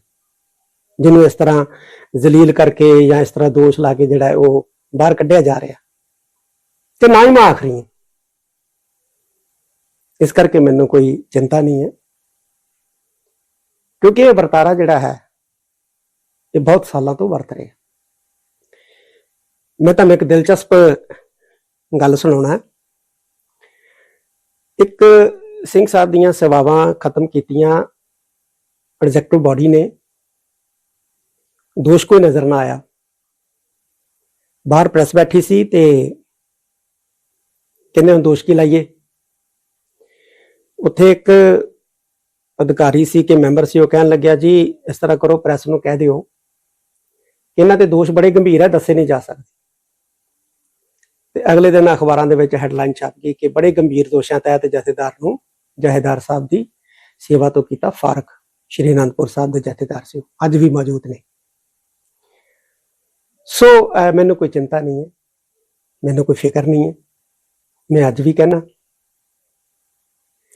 Speaker 3: ਜਿਹਨੂੰ ਇਸ ਤਰ੍ਹਾਂ ਜ਼ਲੀਲ ਕਰਕੇ ਜਾਂ ਇਸ ਤਰ੍ਹਾਂ ਦੋਸ਼ ਲਾ ਕੇ ਜਿਹੜਾ ਉਹ ਬਾਹਰ ਕੱਢਿਆ ਜਾ ਰਿਹਾ। ਤੇ ਨਾ ਹੀ ਮੈਂ ਆਖਰੀ ਹਾਂ। ਇਸ ਕਰਕੇ ਮੈਨੂੰ ਕੋਈ ਚਿੰਤਾ ਨਹੀਂ ਹੈ। ਕਿਉਂਕਿ ਇਹ ਵਰਤਾਰਾ ਜਿਹੜਾ ਹੈ, ਇਹ ਬਹੁਤ ਸਾਲਾਂ ਤੋਂ ਵਰਤ ਰਿਹਾ। ਮੈਂ ਤੁਹਾਨੂੰ ਇੱਕ ਦਿਲਚਸਪ ਗੱਲ ਸੁਣਾਉਣਾ ਹੈ। ਇੱਕ ਸਿੰਘ ਸਾਹਿਬ ਦੀਆਂ ਸੇਵਾਵਾਂ ਖਤਮ ਕੀਤੀਆਂ ਐਗਜ਼ੈਕਟਿਵ ਬਾਡੀ ਨੇ। ਦੋਸ਼ ਕੋਈ ਨਜ਼ਰ ਨਾ ਆਇਆ। ਬਾਹਰ ਪ੍ਰੈਸ ਬੈਠੀ ਸੀ ਤੇ ਕਹਿੰਦੇ ਹੁਣ ਦੋਸ਼ ਕੀ ਲਾਈਏ? ਉੱਥੇ ਇੱਕ ਅਧਿਕਾਰੀ ਸੀ ਕਿ ਮੈਂਬਰ ਸੀ, ਉਹ ਕਹਿਣ ਲੱਗਿਆ, ਜੀ, ਇਸ ਤਰ੍ਹਾਂ ਕਰੋ ਪ੍ਰੈਸ ਨੂੰ ਕਹਿ ਦਿਓ। ਕਿ ਇਹਨਾਂ ਤੇ ਦੋਸ਼ ਬੜੇ ਗੰਭੀਰ ਹੈ ਦੱਸੇ ਨਹੀਂ ਜਾ ਸਕਦੇ। ਤੇ ਅਗਲੇ ਦਿਨ ਅਖਬਾਰਾਂ ਦੇ ਵਿੱਚ ਹੈਡਲਾਈਨ ਛਪ ਗਈ ਕਿ ਬੜੇ ਗੰਭੀਰ ਦੋਸ਼ਾਂ ਤਹਿਤ ਜਥੇਦਾਰ ਨੂੰ ਜਥੇਦਾਰ ਸਾਹਿਬ ਦੀ ਸੇਵਾ ਤੋਂ ਕੀਤਾ ਫਾਰਕ। ਸ਼੍ਰੀ ਅਨੰਦਪੁਰ ਸਾਹਿਬ ਦੇ ਜਥੇਦਾਰ ਸੀ ਉਹ, ਅੱਜ ਵੀ ਮੌਜੂਦ ਨੇ। ਸੋ ਅਹ, ਮੈਨੂੰ ਕੋਈ ਚਿੰਤਾ ਨਹੀਂ ਹੈ। ਮੈਨੂੰ ਕੋਈ ਫਿਕਰ ਨਹੀਂ ਹੈ। ਮੈਂ ਅੱਜ ਵੀ ਕਹਿਣਾ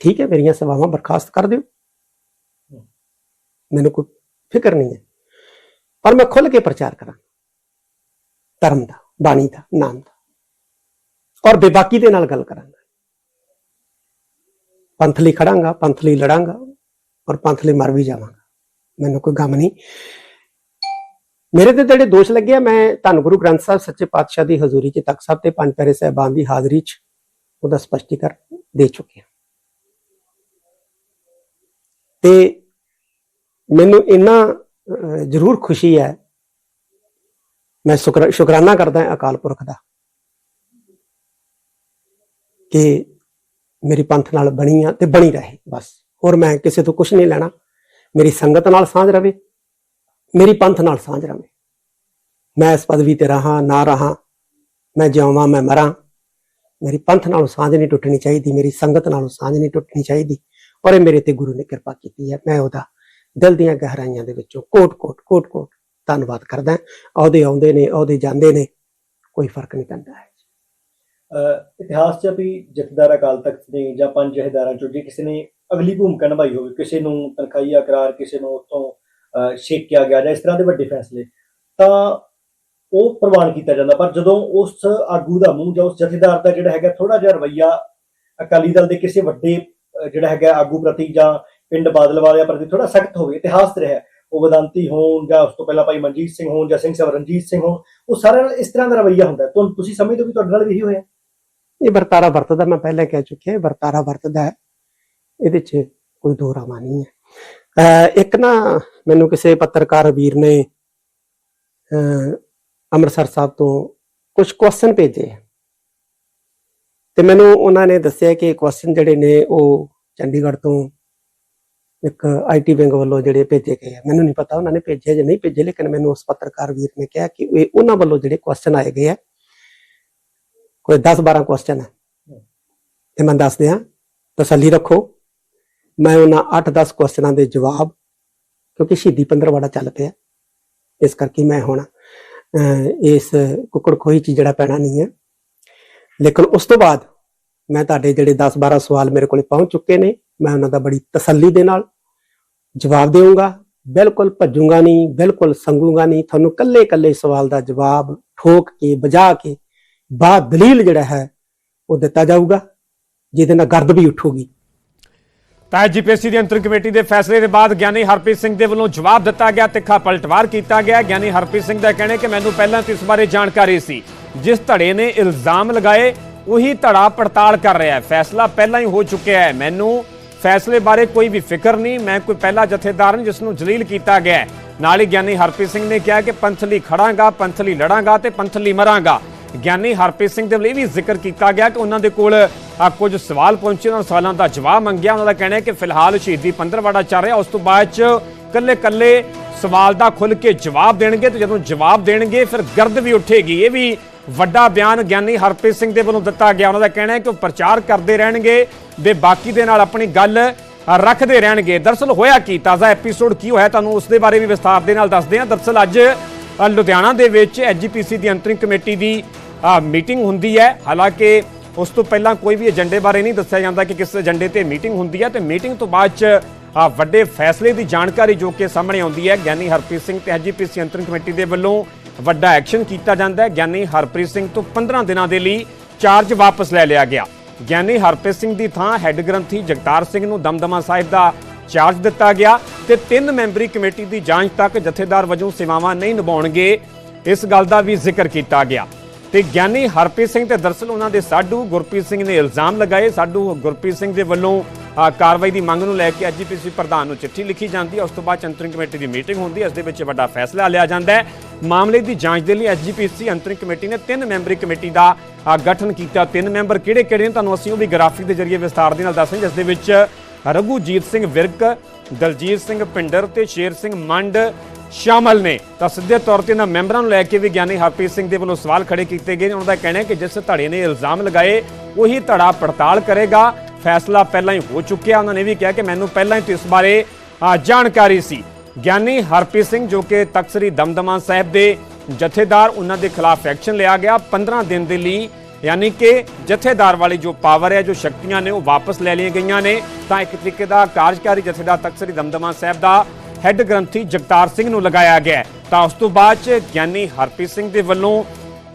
Speaker 3: ਠੀਕ ਹੈ ਮੇਰੀਆਂ ਸੇਵਾਵਾਂ ਬਰਖਾਸਤ ਕਰ ਦਿਓ। ਮੈਨੂੰ ਕੋਈ ਫਿਕਰ ਨਹੀਂ ਹੈ। ਪਰ ਮੈਂ ਖੁੱਲ ਕੇ ਪ੍ਰਚਾਰ ਕਰਾਂ। ਧਰਮ ਦਾ ਬਾਣੀ ਦਾ ਨਾਮ ਦਾ। ਔਰ ਬੇਬਾਕੀ ਦੇ ਨਾਲ ਗੱਲ ਕਰਾਂਗਾ। ਪੰਥ ਲਈ ਖੜਾਂਗਾ, ਪੰਥ ਲਈ ਲੜਾਂਗਾ ਔਰ ਪੰਥ ਲਈ ਮਰ ਵੀ ਜਾਵਾਂਗਾ। ਮੈਨੂੰ ਕੋਈ ਗਮ ਨਹੀਂ। ਮੇਰੇ ਤੇ ਜਿਹੜੇ ਦੋਸ਼ ਲੱਗੇ ਆ, ਮੈਂ ਧੰਨ ਗੁਰੂ ਗ੍ਰੰਥ ਸਾਹਿਬ, ਸੱਚੇ ਪਾਤਸ਼ਾਹ ਦੀ ਹਜ਼ੂਰੀ 'ਚ ਤਖਤ ਸਾਹਿਬ ਤੇ ਪੰਜ ਪੈਰੇ ਸਾਹਿਬਾਨ ਦੀ ਹਾਜ਼ਰੀ 'ਚ ਉਹਦਾ ਸਪਸ਼ਟੀਕਰਨ ਦੇ ਚੁੱਕਿਆ। ਹਾਂ ਤੇ ਮੈਨੂੰ ਇੰਨਾ ਜ਼ਰੂਰ ਖੁਸ਼ੀ ਹੈ। ਮੈਂ ਸ਼ੁਕਰ, ਸ਼ੁਕਰਾਨਾ ਕਰਦਾ ਹਾਂ ਅਕਾਲ ਪੁਰਖ ਦਾ। ਕਿ ਮੇਰੀ ਪੰਥ ਨਾਲ ਬਣੀ ਆ ਤੇ ਬਣੀ ਰਹੇ, ਬਸ। ਹੋਰ ਮੈਂ ਕਿਸੇ ਤੋਂ ਕੁਝ ਨਹੀਂ ਲੈਣਾ। ਮੇਰੀ ਸੰਗਤ ਨਾਲ ਸਾਂਝ ਰਵੇ, ਮੇਰੀ ਪੰਥ ਨਾਲ ਸਾਂਝ ਰਵੇ। ਮੈਂ ਇਸ ਪਦਵੀ ਤੇ ਰਹਾ, ਨਾ ਰਹਾ, ਮੈਂ ਜਿਉਵਾਂ, ਮੈਂ ਮਰਾਂ। ਮੇਰੀ ਪੰਥ ਨਾਲੋਂ ਸਾਂਝ ਨਹੀਂ ਟੁੱਟਣੀ ਚਾਹੀਦੀ, ਮੇਰੀ ਸੰਗਤ ਨਾਲੋਂ ਸਾਂਝ ਨਹੀਂ ਟੁੱਟਣੀ ਚਾਹੀਦੀ। ਔਰ ਇਹ ਮੇਰੇ ਤੇ ਗੁਰੂ ਨੇ ਕਿਰਪਾ ਕੀਤੀ ਹੈ। ਮੈਂ ਉਹਦਾ ਦਿਲ ਦੀਆਂ ਗਹਿਰਾਈਆਂ ਦੇ ਵਿੱਚੋਂ ਕੋਟ ਕੋਟ ਕੋਟ ਕੋਟ ਧੰਨਵਾਦ ਕਰਦਾ। ਹਾਂ। ਉਹਦੇ ਆਉਂਦੇ ਨੇ ਉਹਦੇ ਜਾਂਦੇ ਨੇ, ਕੋਈ ਫ਼ਰਕ ਨਹੀਂ ਪੈਂਦਾ ਹੈ।
Speaker 2: ਇਤਿਹਾਸ 'ਚ ਵੀ ਜਥੇਦਾਰ ਅਕਾਲ ਤਖਤ ਨੇ ਜਾਂ ਪੰਜ ਜਥੇਦਾਰਾਂ ਚੋਂ ਜੇ ਕਿਸੇ ਨੇ ਅਗਲੀ ਭੂਮਿਕਾ ਨਿਭਾਈ ਹੋਵੇ ਕਿਸੇ ਨੂੰ ਤਨਖਾਹੀਆ ਕਰਾਰ ਕਿਸੇ ਨੂੰ ਉੱਥੋਂ ਅਹ, ਛੇਕਿਆ ਗਿਆ ਜਾਂ ਇਸ ਤਰ੍ਹਾਂ ਦੇ ਵੱਡੇ ਫੈਸਲੇ ਤਾਂ ਉਹ ਪ੍ਰਵਾਨ ਕੀਤਾ ਜਾਂਦਾ। ਪਰ ਜਦੋਂ ਉਸ ਆਗੂ ਦਾ ਮੂੰਹ ਜਾਂ ਉਸ ਜਥੇਦਾਰ ਦਾ ਜਿਹੜਾ ਹੈਗਾ ਥੋੜਾ ਜਿਹਾ ਰਵਈਆ ਅਕਾਲੀ ਦਲ ਦੇ ਕਿਸੇ ਵੱਡੇ ਜਿਹੜਾ ਹੈਗਾ ਆਗੂ ਪ੍ਰਤੀ ਜਾਂ ਪਿੰਡ ਬਾਦਲ ਵਾਲਿਆਂ ਪ੍ਰਤੀ ਥੋੜਾ ਸਖਤ ਹੋਵੇ ਇਤਿਹਾਸ ਰਿਹਾ ਉਹ ਵਿਦਾਂਤੀ ਹੋਣ ਜਾਂ ਉਸ ਤੋਂ ਪਹਿਲਾਂ ਭਾਈ ਮਨਜੀਤ ਸਿੰਘ ਹੋਣ ਜਾਂ ਸਿੰਘ ਸਾਹਿਬ ਰਣਜੀਤ ਸਿੰਘ ਹੋਣ ਉਹ ਸਾਰਿਆਂ ਨਾਲ ਇਸ ਤਰ੍ਹਾਂ ਦਾ ਰਵਈਆ ਹੁੰਦਾ। ਤੁਹਾਨੂੰ ਤੁਸੀਂ ਸਮਝਦੇ ਹੋ ਕਿ ਤੁਹਾਡੇ ਨਾਲ ਵੀ ਇਹੀ ਹੋਇਆ?
Speaker 3: ਇਹ ਵਰਤਾਰਾ ਵਰਤਦਾ, ਮੈਂ ਪਹਿਲਾਂ ਕਹਿ ਚੁੱਕਿਆ ਵਰਤਾਰਾ ਵਰਤਦਾ ਹੈ। ਇਹਦੇ 'ਚ ਕੋਈ ਦੋ ਰਾਵਾਂ ਨਹੀਂ ਹੈ। ਅਹ ਇੱਕ ਨਾ ਮੈਨੂੰ ਕਿਸੇ ਪੱਤਰਕਾਰ ਵੀਰ ਨੇ, ਅਹ ਅੰਮ੍ਰਿਤਸਰ ਸਾਹਿਬ ਤੋਂ ਕੁਝ ਕੁਐਸਚਨ ਭੇਜੇ ਤੇ ਮੈਨੂੰ ਉਹਨਾਂ ਨੇ ਦੱਸਿਆ ਕਿ ਕੁਐਸਚਨ ਜਿਹੜੇ ਨੇ ਉਹ ਚੰਡੀਗੜ੍ਹ ਤੋਂ ਇੱਕ ਆਈਟੀ ਵਿੰਗ ਵੱਲੋਂ ਜਿਹੜੇ ਭੇਜੇ ਗਏ ਆ ਮੈਨੂੰ ਨਹੀਂ ਪਤਾ ਉਹਨਾਂ ਨੇ ਭੇਜੇ ਜਾਂ ਨਹੀਂ ਭੇਜੇ, ਲੇਕਿਨ ਮੈਨੂੰ ਉਸ ਪੱਤਰਕਾਰ ਵੀਰ ਨੇ ਕਿਹਾ ਕਿ ਇਹ ਉਹਨਾਂ ਵੱਲੋਂ ਜਿਹੜੇ ਕੁਐਸਚਨ ਆਏ ਗਏ ਆ ਕੋਈ 10 12 ਕੁਐਸਚਨ ਹੈ ਤੇ ਮੈਂ ਦੱਸ ਦਿਆਂ ਤਸੱਲੀ ਰੱਖੋ। ਮੈਂ ਉਹਨਾਂ 8-10 ਕੁਐਸਚਨਾਂ ਦੇ ਜਵਾਬ, ਕਿਉਂਕਿ ਸ਼ਹੀਦੀ ਪੰਦਰਵਾੜਾ ਚੱਲ ਪਿਆ। ਇਸ ਕਰਕੇ ਮੈਂ ਹੁਣ ਇਸ ਕੁੱਕੜ ਖੋਈ ਚ ਜਿਹੜਾ ਪੈਣਾ ਨਹੀਂ ਹੈ। ਲੇਕਿਨ ਉਸ ਤੋਂ ਬਾਅਦ ਮੈਂ ਤੁਹਾਡੇ ਜਿਹੜੇ 10-12 ਸਵਾਲ ਮੇਰੇ ਕੋਲੇ ਪਹੁੰਚ ਚੁੱਕੇ ਨੇ, ਮੈਂ ਉਹਨਾਂ ਦਾ ਬੜੀ ਤਸੱਲੀ ਦੇ ਨਾਲ ਜਵਾਬ ਦੇਵਾਂਗਾ ਬਿਲਕੁਲ ਭੱਜੂਗਾ ਨਹੀਂ, ਬਿਲਕੁਲ ਸੰਗੂਗਾ ਨਹੀਂ। ਤੁਹਾਨੂੰ ਕੱਲੇ-ਕੱਲੇ ਸਵਾਲ ਦਾ ਜਵਾਬ ਠੋਕ ਕੇ ਬਜਾ ਕੇ ਬਾ ਦਲੀਲ ਜਿਹੜਾ ਹੈ, ਉਹ ਦਿੱਤਾ ਜਾਊਗਾ, ਜਿਹਦੇ ਨਾਲ ਗਰਦ ਵੀ ਉੱਠੂਗੀ।
Speaker 1: ਤਾਂ ਜੀਪੀਐਸਸੀ ਦੀ ਅੰਤਰਿਮ ਕਮੇਟੀ ਦੇ ਫੈਸਲੇ ਦੇ ਬਾਅਦ ਗਿਆਨੀ ਹਰਪ੍ਰੀਤ ਸਿੰਘ ਦੇ ਵੱਲੋਂ ਜਵਾਬ ਦਿੱਤਾ ਗਿਆ, ਤਿੱਖਾ ਪਲਟਵਾਰ ਕੀਤਾ ਗਿਆ। ਗਿਆਨੀ ਹਰਪ੍ਰੀਤ ਸਿੰਘ ਦਾ ਕਹਿਣਾ ਕਿ ਮੈਨੂੰ ਪਹਿਲਾਂ ਤੋਂ ਇਸ ਬਾਰੇ ਜਾਣਕਾਰੀ ਸੀ। ਜਿਸ ਧੜੇ ਨੇ ਇਲਜ਼ਾਮ ਲਗਾਏ, ਉਹੀ ਧੜਾ ਪੜਤਾਲ ਕਰ ਰਿਹਾ ਹੈ। ਫੈਸਲਾ ਪਹਿਲਾਂ ਹੀ ਹੋ ਚੁੱਕਿਆ ਹੈ। ਮੈਨੂੰ ਫੈਸਲੇ ਬਾਰੇ ਕੋਈ ਵੀ ਫਿਕਰ ਨਹੀਂ, ਮੈਂ ਕੋਈ ਪਹਿਲਾ ਜਥੇਦਾਰ ਨਹੀਂ, ਜਿਸ ਨੂੰ ਜਲੀਲ ਕੀਤਾ ਗਿਆ ਨਾਲ ਹੀ ਗਿਆਨੀ ਹਰਪ੍ਰੀਤ ਸਿੰਘ ਨੇ ਕਿਹਾ ਕਿ ਪੰਥ ਲਈ ਖੜਾਂਗਾ ਪੰਥ ਲਈ ਲੜਾਂਗਾ ਤੇ ਪੰਥ ਲਈ ਮਰਾਂਗਾ। ਗਿਆਨੀ ਹਰਪ੍ਰੀਤ ਸਿੰਘ ਦੇ ਵੱਲੋਂ ਇਹ ਵੀ ਜ਼ਿਕਰ ਕੀਤਾ ਗਿਆ ਕਿ ਉਹਨਾਂ ਦੇ ਕੋਲ ਕੁਝ ਸਵਾਲ ਪਹੁੰਚੇ, ਉਹਨਾਂ ਸਵਾਲਾਂ ਦਾ ਜਵਾਬ ਮੰਗਿਆ। ਉਹਨਾਂ ਦਾ ਕਹਿਣਾ ਹੈ ਕਿ ਫਿਲਹਾਲ ਸ਼ਹੀਦੀ ਪੰਦਰਵਾੜਾ ਚੱਲ ਰਿਹਾ। ਉਸ ਤੋਂ ਬਾਅਦ ਚ ਕੱਲੇ ਕੱਲੇ ਸਵਾਲ ਦਾ ਖੁੱਲ ਕੇ ਜਵਾਬ ਦੇਣਗੇ ਤੇ ਜਦੋਂ ਜਵਾਬ ਦੇਣਗੇ, ਫਿਰ ਗਰਦ ਵੀ ਉੱਠੇਗੀ। ਇਹ ਵੀ ਵੱਡਾ ਬਿਆਨ ਗਿਆਨੀ ਹਰਪ੍ਰੀਤ ਸਿੰਘ ਦੇ ਵੱਲੋਂ ਦਿੱਤਾ ਗਿਆ। ਉਹਨਾਂ ਦਾ ਕਹਿਣਾ ਹੈ ਕਿ ਉਹ ਪ੍ਰਚਾਰ ਕਰਦੇ ਰਹਿਣਗੇ ਦੇ ਬਾਕੀ ਦੇ ਨਾਲ ਆਪਣੀ ਗੱਲ ਰੱਖਦੇ ਰਹਿਣਗੇ। ਦਰਸਲ ਹੋਇਆ ਕੀ? ਤਾਜ਼ਾ ਐਪੀਸੋਡ ਕੀ ਹੋਇਆ? ਤੁਹਾਨੂੰ ਉਸ ਦੇ ਬਾਰੇ ਵੀ ਵਿਸਥਾਰ ਦੇ ਨਾਲ ਦੱਸਦੇ ਹਾਂ। ਦਰਸਲ ਅੱਜ ਲੁਧਿਆਣਾ ਦੇ ਵਿੱਚ ਐਜੀਪੀਸੀ ਦੀ ਅੰਤਰਿਮ ਕਮੇਟੀ ਦੀ ਮੀਟਿੰਗ ਹੁੰਦੀ ਹੈ। ਹਾਲਾਂਕਿ ਉਸ ਤੋਂ ਪਹਿਲਾਂ ਕੋਈ ਵੀ ਏਜੰਡੇ ਬਾਰੇ ਨਹੀਂ ਦੱਸਿਆ ਜਾਂਦਾ ਕਿ ਕਿਸ ਏਜੰਡੇ ਤੇ ਮੀਟਿੰਗ ਹੁੰਦੀ ਹੈ ਤੇ ਮੀਟਿੰਗ ਤੋਂ ਬਾਅਦ ਚ ਵੱਡੇ ਫੈਸਲੇ ਦੀ ਜਾਣਕਾਰੀ ਜੋ ਕਿ ਸਾਹਮਣੇ ਆਉਂਦੀ ਹੈ। ਗਿਆਨੀ ਹਰਪ੍ਰੀਤ ਸਿੰਘ ਤੇ ਐਜੀਪੀਸੀ ਅੰਤਰਿਮ ਕਮੇਟੀ ਦੇ ਵੱਲੋਂ ਵੱਡਾ ਐਕਸ਼ਨ ਕੀਤਾ ਜਾਂਦਾ ਹੈ। ਗਿਆਨੀ ਹਰਪ੍ਰੀਤ ਸਿੰਘ ਤੋਂ 15 ਦਿਨਾਂ ਦੇ ਲਈ ਚਾਰਜ ਵਾਪਸ ਲੈ ਲਿਆ ਗਿਆ। ਗਿਆਨੀ ਹਰਪ੍ਰੀਤ ਸਿੰਘ ਦੀ ਥਾਂ ਹੈੱਡ ਗ੍ਰੰਥੀ ਜਗਤਾਰ ਸਿੰਘ ਨੂੰ ਦਮਦਮਾ ਸਾਹਿਬ ਦਾ ਚਾਰਜ ਦਿੱਤਾ ਗਿਆ ਤੇ ਤਿੰਨ ਮੈਂਬਰੀ ਕਮੇਟੀ ਦੀ ਜਾਂਚ ਤੱਕ ਜਥੇਦਾਰ ਵਜੋਂ ਸੇਵਾਵਾਂ ਨਹੀਂ ਨਿਭਾਉਣਗੇ। ਇਸ ਗੱਲ ਦਾ ਵੀ ਜ਼ਿਕਰ ਕੀਤਾ ਗਿਆ। ਤੇ ਗਿਆਨੀ ਹਰਪ੍ਰੀਤ ਸਿੰਘ ਤੇ ਦਰਸਲ ਉਹਨਾਂ ਦੇ ਸਾਡੂ ਗੁਰਪ੍ਰੀਤ ਸਿੰਘ ਨੇ ਇਲਜ਼ਾਮ ਲਗਾਏ। ਸਾਡੂ ਗੁਰਪ੍ਰੀਤ ਸਿੰਘ ਦੇ ਵੱਲੋਂ ਕਾਰਵਾਈ ਦੀ ਮੰਗ ਨੂੰ ਲੈ ਕੇ ਐਜੀਪੀਸੀ ਪ੍ਰਧਾਨ ਨੂੰ ਚਿੱਠੀ ਲਿਖੀ ਜਾਂਦੀ ਹੈ। ਉਸ ਤੋਂ ਬਾਅਦ ਅੰਤਰਿਮ ਕਮੇਟੀ ਦੀ ਮੀਟਿੰਗ ਹੁੰਦੀ ਹੈ। ਇਸ ਦੇ ਵਿੱਚ ਵੱਡਾ ਫੈਸਲਾ ਲਿਆ ਜਾਂਦਾ ਹੈ। ਮਾਮਲੇ ਦੀ ਜਾਂਚ ਦੇ ਲਈ ਐਜੀਪੀਸੀ ਅੰਤਰਿਮ ਕਮੇਟੀ ਨੇ ਤਿੰਨ ਮੈਂਬਰੀ ਕਮੇਟੀ ਦਾ ਗਠਨ ਕੀਤਾ। ਤਿੰਨ ਮੈਂਬਰ ਕਿਹੜੇ ਕਿਹੜੇ ਨੇ? ਤੁਹਾਨੂੰ ਅਸੀਂ ਉਹ ਵੀ ਗ੍ਰਾਫਿਕ ਦੇ ਜ਼ਰੀਏ ਵਿਸਥਾਰ ਦੇ ਨਾਲ ਦੱਸਾਂਗੇ। ਜਿਸ ਦੇ ਵਿੱਚ ਰਘੂਜੀਤ ਸਿੰਘ ਵਿਰਕ, ਦਲਜੀਤ ਸਿੰਘ ਪਿੰਡਰ ਤੇ ਸ਼ੇਰ ਸਿੰਘ ਮੰਡ ਸ਼ਾਮਲ ਨੇ। ਤਾਂ ਸਿੱਧੇ ਤੌਰ ਤੇ ਇਹਨਾਂ ਮੈਂਬਰਾਂ ਨੂੰ ਲੈ ਕੇ ਵੀ ਗਿਆਨੀ ਹਰਪ੍ਰੀਤ ਸਿੰਘ ਦੇ ਵੱਲੋਂ ਸਵਾਲ ਖੜੇ ਕੀਤੇ ਗਏ ਨੇ। ਉਹਨਾਂ ਦਾ ਕਹਿਣਾ ਹੈ ਕਿ ਜਿਸ ਧੜੇ ਨੇ ਇਲਜ਼ਾਮ ਲਗਾਏ, ਉਹੀ ਧੜਾ ਪੜਤਾਲ ਕਰੇਗਾ। ਫੈਸਲਾ ਪਹਿਲਾਂ ਹੀ ਹੋ ਚੁੱਕਿਆ। ਉਹਨਾਂ ਨੇ ਵੀ ਕਿਹਾ ਕਿ ਮੈਨੂੰ ਪਹਿਲਾਂ ਹੀ ਇਸ ਬਾਰੇ ਜਾਣਕਾਰੀ ਸੀ। ਗਿਆਨੀ ਹਰਪ੍ਰੀਤ ਸਿੰਘ ਜੋ ਕਿ ਤਖਤ ਦਮਦਮਾ ਸਾਹਿਬ ਦੇ ਜਥੇਦਾਰ, ਉਹਨਾਂ ਦੇ ਖਿਲਾਫ ਐਕਸ਼ਨ ਲਿਆ ਗਿਆ। 15 ਦਿਨ ਦੇ ਲਈ ਯਾਨੀ ਕਿ ਜਥੇਦਾਰ ਵਾਲੀ ਜੋ ਪਾਵਰ ਹੈ, ਜੋ ਸ਼ਕਤੀਆਂ ਨੇ, ਉਹ ਵਾਪਸ ਲੈ ਲਈਆਂ ਗਈਆਂ ਨੇ। ਤਾਂ ਇੱਕ ਤਰੀਕੇ ਦਾ ਕਾਰਜਕਾਰੀ ਜਥੇਦਾਰ ਤਖਤ ਸ੍ਰੀ ਦਮਦਮਾ ਸਾਹਿਬ ਦਾ ਹੈੱਡ ਗ੍ਰੰਥੀ ਜਗਤਾਰ ਸਿੰਘ ਨੂੰ ਲਗਾਇਆ ਗਿਆ ਤਾਂ ਉਸ ਤੋਂ ਬਾਅਦ ਚ ਗਿਆਨੀ ਹਰਪ੍ਰੀਤ ਸਿੰਘ ਦੇ ਵੱਲੋਂ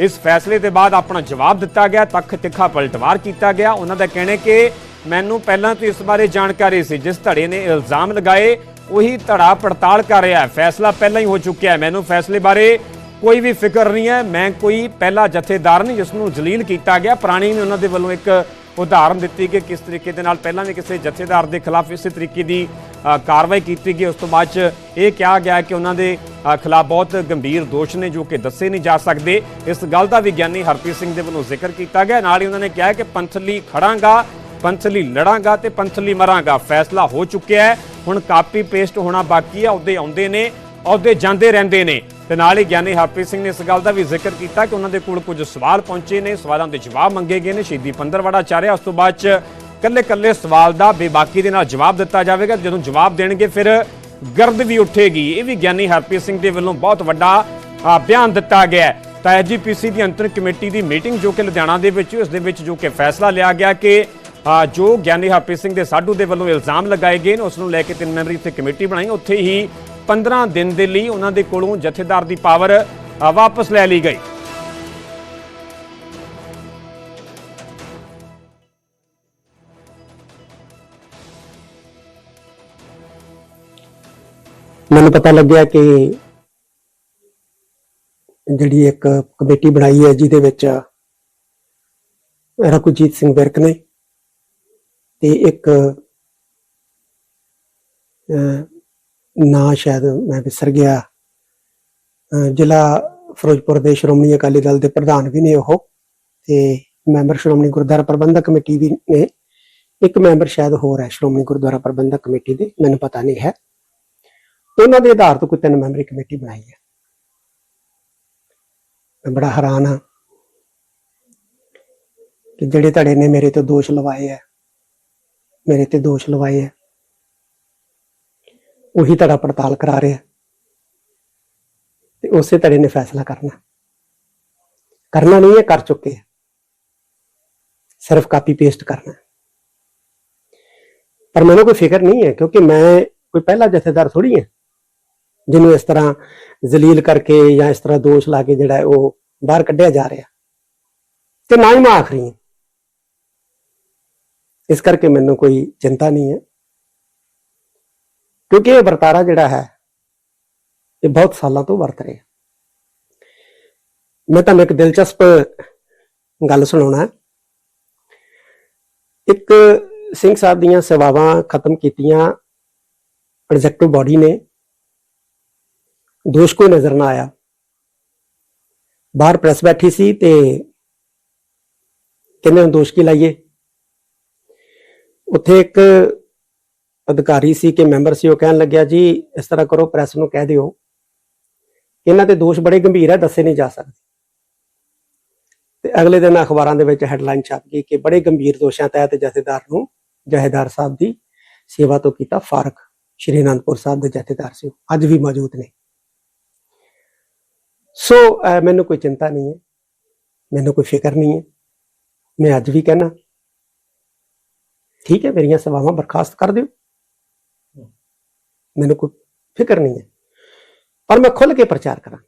Speaker 1: ਇਸ ਫੈਸਲੇ ਦੇ ਬਾਅਦ ਆਪਣਾ ਜਵਾਬ ਦਿੱਤਾ ਗਿਆ, ਤੱਕ ਤਿੱਖਾ ਪਲਟਵਾਰ ਕੀਤਾ ਗਿਆ। ਉਹਨਾਂ ਦਾ ਕਹਿਣਾ ਕਿ ਮੈਨੂੰ ਪਹਿਲਾਂ ਤੋਂ ਇਸ ਬਾਰੇ ਜਾਣਕਾਰੀ ਸੀ, ਜਿਸ ਧੜੇ ਨੇ ਇਲਜ਼ਾਮ ਲਗਾਏ, ਉਹੀ ਧੜਾ ਪੜਤਾਲ ਕਰ ਰਿਹਾ ਹੈ। ਫੈਸਲਾ ਪਹਿਲਾਂ ਹੀ ਹੋ ਚੁੱਕਿਆ ਹੈ। ਮੈਨੂੰ ਫੈਸਲੇ ਬਾਰੇ ਕੋਈ ਵੀ ਫਿਕਰ ਨਹੀਂ ਹੈ। ਮੈਂ ਕੋਈ ਪਹਿਲਾ ਜਥੇਦਾਰ ਨਹੀਂ ਜਿਸ ਨੂੰ ਜਲੀਲ ਕੀਤਾ ਗਿਆ। ਪ੍ਰਾਣੀ ਨੇ ਉਹਨਾਂ ਦੇ ਵੱਲੋਂ ਇੱਕ ਉਦਾਹਰਨ ਦਿੱਤੀ ਕਿ ਕਿਸ ਤਰੀਕੇ ਦੇ ਨਾਲ ਪਹਿਲਾਂ ਵੀ ਕਿਸੇ ਜਥੇਦਾਰ ਦੇ ਖਿਲਾਫ ਇਸੇ ਤਰੀਕੇ ਦੀ ਕਾਰਵਾਈ ਕੀਤੀ ਗਈ। ਉਸ ਤੋਂ ਬਾਅਦ ਚ ਇਹ ਕਿਹਾ ਗਿਆ ਕਿ ਉਹਨਾਂ ਦੇ ਖਿਲਾਫ ਬਹੁਤ ਗੰਭੀਰ ਦੋਸ਼ ਨੇ, ਜੋ ਕਿ ਦੱਸੇ ਨਹੀਂ ਜਾ ਸਕਦੇ। ਇਸ ਗੱਲ ਦਾ ਵਿਗਿਆਨੀ ਹਰਪ੍ਰੀਤ ਸਿੰਘ ਦੇ ਵੱਲੋਂ ਜ਼ਿਕਰ ਕੀਤਾ ਗਿਆ। ਨਾਲ ਹੀ ਉਹਨਾਂ ਨੇ ਕਿਹਾ ਕਿ ਪੰਥਲੀ ਖੜਾਂਗਾ, ਪੰਥਲੀ ਲੜਾਂਗਾ ਤੇ ਪੰਥਲੀ ਮਰਾਂਗਾ ਫੈਸਲਾ ਹੋ ਚੁੱਕਿਆ ਹੈ। ਹੁਣ ਕਾਪੀ ਪੇਸਟ ਹੋਣਾ ਬਾਕੀ ਹੈ ਉਹਦੇ ਆਉਂਦੇ ਨੇ, ਅਹੁਦੇ ਜਾਂਦੇ ਰਹਿੰਦੇ ਨੇ। ਤੇ ਨਾਲ ਹੀ ਗਿਆਨੀ ਹਰਪ੍ਰੀਤ ਸਿੰਘ ਨੇ ਇਸ ਗੱਲ ਦਾ ਵੀ ਜ਼ਿਕਰ ਕੀਤਾ ਕਿ ਉਹਨਾਂ ਦੇ ਕੋਲ ਕੁਝ ਸਵਾਲ ਪਹੁੰਚੇ ਨੇ, ਸਵਾਲਾਂ ਦੇ ਜਵਾਬ ਮੰਗੇ ਗਏ ਨੇ। ਸ਼ਹੀਦੀ ਪੰਦਰਵਾੜਾ ਚਾਰਿਆ ਉਸ ਤੋਂ ਬਾਅਦ ਚ ਕੱਲੇ ਕੱਲੇ ਸਵਾਲ ਦਾ ਬੇਬਾਕੀ ਦੇ ਨਾਲ ਜਵਾਬ ਦਿੱਤਾ ਜਾਵੇਗਾ। ਜਦੋਂ ਜਵਾਬ ਦੇਣਗੇ, ਫਿਰ ਗਰਦ ਵੀ ਉੱਠੇਗੀ। ਇਹ ਵੀ ਗਿਆਨੀ ਹਰਪ੍ਰੀਤ ਸਿੰਘ ਦੇ ਵੱਲੋਂ ਬਹੁਤ ਵੱਡਾ ਬਿਆਨ ਦਿੱਤਾ ਗਿਆ ਹੈ। ਤਾਂ ਐਜੀਪੀਸੀ ਦੀ ਅੰਤਰ ਕਮੇਟੀ ਦੀ ਮੀਟਿੰਗ ਜੋ ਕਿ ਲੁਧਿਆਣਾ ਦੇ ਵਿੱਚ, ਉਸ ਦੇ ਵਿੱਚ ਜੋ ਕਿ ਫੈਸਲਾ ਲਿਆ ਗਿਆ ਕਿ ਜੋ ਗਿਆਨੀ ਹਰਪ੍ਰੀਤ ਸਿੰਘ ਦੇ ਸਾਡੂ ਦੇ ਵੱਲੋਂ ਇਲਜ਼ਾਮ ਲਗਾਏ ਗਏ ਨੇ, ਉਸ ਨੂੰ ਲੈ ਕੇ ਤਿੰਨ ਮੈਂਬਰੀ ਇੱਥੇ ਕਮੇਟੀ ਬਣਾਈ। ਉੱਥੇ ਹੀ 15 ਦਿਨ ਦੇ ਲਈ ਉਹਨਾਂ ਦੇ ਕੋਲੋਂ ਜਥੇਦਾਰ ਦੀ ਪਾਵਰ ਵਾਪਸ ਲੈ ਲਈ ਗਈ।
Speaker 3: ਮੈਨੂੰ ਪਤਾ ਲੱਗਿਆ ਕਿ ਜਿਹੜੀ ਇੱਕ ਕਮੇਟੀ ਬਣਾਈ ਹੈ ਜਿਹਦੇ ਵਿੱਚ ਰਘੁਜੀਤ ਸਿੰਘ ਵਿਰਕ ਨੇ ਤੇ ਇੱਕ ਅਹ, ਨਾਂ ਸ਼ਾਇਦ ਮੈਂ ਵਿਸਰ ਗਿਆ। ਜ਼ਿਲ੍ਹਾ ਫਿਰੋਜ਼ਪੁਰ ਦੇ ਸ਼੍ਰੋਮਣੀ ਅਕਾਲੀ ਦਲ ਦੇ ਪ੍ਰਧਾਨ ਵੀ ਨੇ ਉਹ ਤੇ ਮੈਂਬਰ ਸ਼੍ਰੋਮਣੀ ਗੁਰਦੁਆਰਾ ਪ੍ਰਬੰਧਕ ਕਮੇਟੀ ਵੀ ਨੇ। ਇੱਕ ਮੈਂਬਰ ਸ਼ਾਇਦ ਹੋਰ ਹੈ ਸ਼੍ਰੋਮਣੀ ਗੁਰਦੁਆਰਾ ਪ੍ਰਬੰਧਕ ਕਮੇਟੀ ਦੇ ਮੈਨੂੰ ਪਤਾ ਨਹੀਂ ਹੈ। ਉਹਨਾਂ ਦੇ ਆਧਾਰ ਤੋਂ ਕੋਈ ਤਿੰਨ ਮੈਂਬਰੀ ਕਮੇਟੀ ਬਣਾਈ ਹੈ। ਮੈਂ ਬੜਾ ਹੈਰਾਨ ਹਾਂ ਕਿ ਜਿਹੜੇ ਧੜੇ ਨੇ ਮੇਰੇ ਤੇ ਦੋਸ਼ ਲਵਾਏ ਹੈ, ਮੇਰੇ ਤੇ ਦੋਸ਼ ਲਵਾਏ ਹੈ, ਉਹੀ ਧੜਾ ਪੜਤਾਲ ਕਰਾ ਰਿਹਾ ਤੇ ਉਸੇ ਧੜੇ ਨੇ ਫੈਸਲਾ ਕਰਨਾ। ਕਰਨਾ ਨਹੀਂ ਹੈ, ਕਰ ਚੁੱਕੇ ਹੈ। ਸਿਰਫ ਕਾਪੀ ਪੇਸਟ ਕਰਨਾ ਪਰ ਮੈਨੂੰ ਕੋਈ ਫਿਕਰ ਨਹੀਂ ਹੈ, ਕਿਉਂਕਿ ਮੈਂ ਕੋਈ ਪਹਿਲਾ ਜਥੇਦਾਰ ਥੋੜੀ ਹਾਂ। ਜਿਹਨੂੰ ਇਸ ਤਰ੍ਹਾਂ ਜ਼ਲੀਲ ਕਰਕੇ ਜਾਂ ਇਸ ਤਰ੍ਹਾਂ ਦੋਸ਼ ਲਾ ਕੇ ਜਿਹੜਾ ਉਹ ਬਾਹਰ ਕੱਢਿਆ ਜਾ ਰਿਹਾ। ਤੇ ਨਾ ਹੀ ਮੈਂ ਆਖਰੀ ਇਸ ਕਰਕੇ ਮੈਨੂੰ ਕੋਈ ਚਿੰਤਾ ਨਹੀਂ ਹੈ। ਕਿਉਂਕਿ ਇਹ ਵਰਤਾਰਾ ਜਿਹੜਾ ਹੈ, ਇਹ ਬਹੁਤ ਸਾਲਾਂ ਤੋਂ ਵਰਤ ਰਿਹਾ। ਮੈਂ ਤੁਹਾਨੂੰ ਇੱਕ ਦਿਲਚਸਪ ਗੱਲ ਸੁਣਾਉਣਾ। ਇੱਕ ਸਿੰਘ ਸਾਹਿਬ ਦੀਆਂ ਸੇਵਾਵਾਂ ਖਤਮ ਕੀਤੀਆਂ ਐਗਜ਼ੈਕਟਿਵ ਬਾਡੀ ਨੇ। ਦੋਸ਼ ਕੋਈ ਨਜ਼ਰ ਨਾ ਆਇਆ। ਬਾਹਰ ਪ੍ਰੈਸ ਬੈਠੀ ਸੀ ਤੇ ਕਹਿੰਦੇ ਹੁਣ ਦੋਸ਼ ਕੀ ਲਾਈਏ? ਉੱਥੇ ਇੱਕ ਅਧਿਕਾਰੀ ਸੀ ਕਿ ਮੈਂਬਰ ਸੀ ਉਹ ਕਹਿਣ ਲੱਗਿਆ ਜੀ ਇਸ ਤਰ੍ਹਾਂ ਕਰੋ ਪ੍ਰੈਸ ਨੂੰ ਕਹਿ ਦਿਓ। ਇਹਨਾਂ ਤੇ ਦੋਸ਼ ਬੜੇ ਗੰਭੀਰ ਹੈ ਦੱਸੇ ਨਹੀਂ ਜਾ ਸਕਦੇ। ਤੇ ਅਗਲੇ ਦਿਨ ਅਖਬਾਰਾਂ ਦੇ ਵਿੱਚ ਹੈਡਲਾਈਨ ਛਪ ਗਈ ਕਿ ਬੜੇ ਗੰਭੀਰ ਦੋਸ਼ਾਂ ਤਹਿਤ ਜਥੇਦਾਰ ਨੂੰ ਜਹੇਦਾਰ ਸਾਹਿਬ ਦੀ ਸੇਵਾ ਤੋਂ ਕੀਤਾ ਫਾਰਕ। ਸ਼੍ਰੀ ਅਨੰਦਪੁਰ ਸਾਹਿਬ ਦੇ ਜਥੇਦਾਰ ਸੀ ਉਹ, ਅੱਜ ਵੀ ਮੌਜੂਦ ਨੇ। ਸੋ ਮੈਨੂੰ ਕੋਈ ਚਿੰਤਾ ਨਹੀਂ ਹੈ। ਮੈਨੂੰ ਕੋਈ ਫਿਕਰ ਨਹੀਂ ਹੈ। ਮੈਂ ਅੱਜ ਵੀ ਕਹਿਣਾ ਠੀਕ ਹੈ, ਮੇਰੀਆਂ ਸੇਵਾਵਾਂ ਬਰਖਾਸਤ ਕਰ ਦਿਓ। ਮੈਨੂੰ ਕੋਈ ਫਿਕਰ ਨਹੀਂ ਹੈ। ਪਰ ਮੈਂ ਖੁੱਲ ਕੇ ਪ੍ਰਚਾਰ ਕਰਾਂ।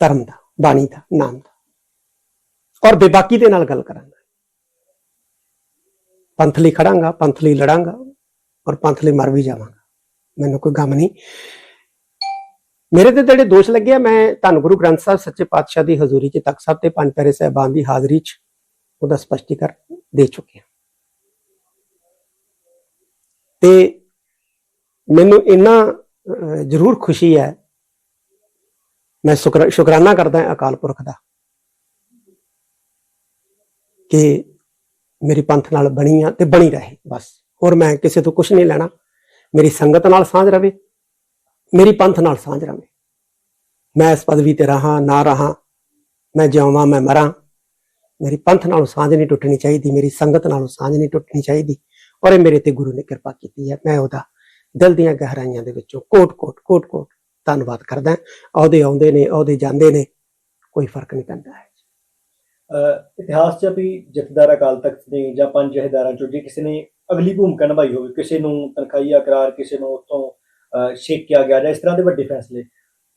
Speaker 3: ਧਰਮ ਦਾ, ਬਾਣੀ ਦਾ, ਨਾਮ ਦਾ। ਔਰ ਬੇਬਾਕੀ ਦੇ ਨਾਲ ਗੱਲ ਕਰਾਂਗਾ। ਪੰਥ ਲਈ ਖੜਾਂਗਾ, ਪੰਥ ਲਈ ਲੜਾਂਗਾ ਔਰ ਪੰਥ ਲਈ ਮਰ ਵੀ ਜਾਵਾਂਗਾ। ਮੈਨੂੰ ਕੋਈ ਗਮ ਨਹੀਂ। ਮੇਰੇ ਤੇ ਜਿਹੜੇ ਦੋਸ਼ ਲੱਗੇ ਆ, ਮੈਂ ਧੰਨ ਗੁਰੂ ਗ੍ਰੰਥ ਸਾਹਿਬ, ਸੱਚੇ ਪਾਤਸ਼ਾਹ ਦੀ ਹਜ਼ੂਰੀ 'ਚ ਤਖਤ ਸਾਹਿਬ ਤੇ ਪੰਜ ਪਿਆਰੇ ਸਾਹਿਬਾਨ ਦੀ ਹਾਜ਼ਰੀ 'ਚ ਉਹਦਾ ਸਪਸ਼ਟੀਕਰਨ ਦੇ ਚੁੱਕਿਆ ਹਾਂ। ਤੇ ਮੈਨੂੰ ਇੰਨਾ ਜ਼ਰੂਰ ਖੁਸ਼ੀ ਹੈ, ਮੈਂ ਸ਼ੁਕਰ, ਸ਼ੁਕਰਾਨਾ ਕਰਦਾ ਹਾਂ ਅਕਾਲ ਪੁਰਖ ਦਾ ਕਿ ਮੇਰੀ ਪੰਥ ਨਾਲ ਬਣੀ ਆ ਤੇ ਬਣੀ ਰਹੇ, ਬਸ। ਹੋਰ ਮੈਂ ਕਿਸੇ ਤੋਂ ਕੁਝ ਨਹੀਂ ਲੈਣਾ। ਮੇਰੀ ਸੰਗਤ ਨਾਲ ਸਾਂਝ ਰਵੇ। ਮੇਰੀ ਪੰਥ ਨਾਲ ਸਾਂਝ ਰਵੇ। ਮੈਂ ਇਸ ਪਦਵੀ ਤੇ ਰਹਾ, ਨਾ ਰਹਾ, ਮੈਂ ਜਿਉਵਾਂ ਮੈਂ ਮਰਾਂ। ਮੇਰੀ ਪੰਥ ਨਾਲੋਂ ਸਾਂਝ ਨਹੀਂ ਟੁੱਟਣੀ ਚਾਹੀਦੀ, ਮੇਰੀ ਸੰਗਤ ਨਾਲੋਂ ਸਾਂਝ ਨਹੀਂ ਟੁੱਟਣੀ ਚਾਹੀਦੀ। ਔਰ ਇਹ ਮੇਰੇ ਤੇ ਗੁਰੂ ਨੇ ਕਿਰਪਾ ਕੀਤੀ ਹੈ। ਮੈਂ ਉਹਦਾ ਦਿਲ ਦੀਆਂ ਗਹਿਰਾਈਆਂ ਦੇ ਵਿੱਚੋਂ ਕੋਟ ਕੋਟ ਕੋਟ ਕੋਟ ਧੰਨਵਾਦ ਕਰਦਾ ਹਾਂ। ਅਹੁਦੇ ਆਉਂਦੇ ਨੇ, ਅਹੁਦੇ ਜਾਂਦੇ ਨੇ, ਕੋਈ ਫ਼ਰਕ ਨਹੀਂ ਪੈਂਦਾ ਹੈ
Speaker 2: ਇਤਿਹਾਸ 'ਚ ਵੀ ਜਥੇਦਾਰ ਅਕਾਲ ਤਖਤ ਨੇ ਜਾਂ ਪੰਜ ਜਥੇਦਾਰਾਂ ਚੋਂ ਜੇ ਕਿਸੇ ਨੇ ਅਗਲੀ ਭੂਮਿਕਾ ਨਿਭਾਈ ਹੋਵੇ, ਕਿਸੇ ਨੂੰ ਤਨਖਾਹੀਆ ਕਰਾਰ ਕਿਸੇ ਨੂੰ ਉੱਥੋਂ ਛੇਕਿਆ ਗਿਆ ਜਾਂ ਇਸ ਤਰ੍ਹਾਂ ਦੇ ਵੱਡੇ ਫੈਸਲੇ,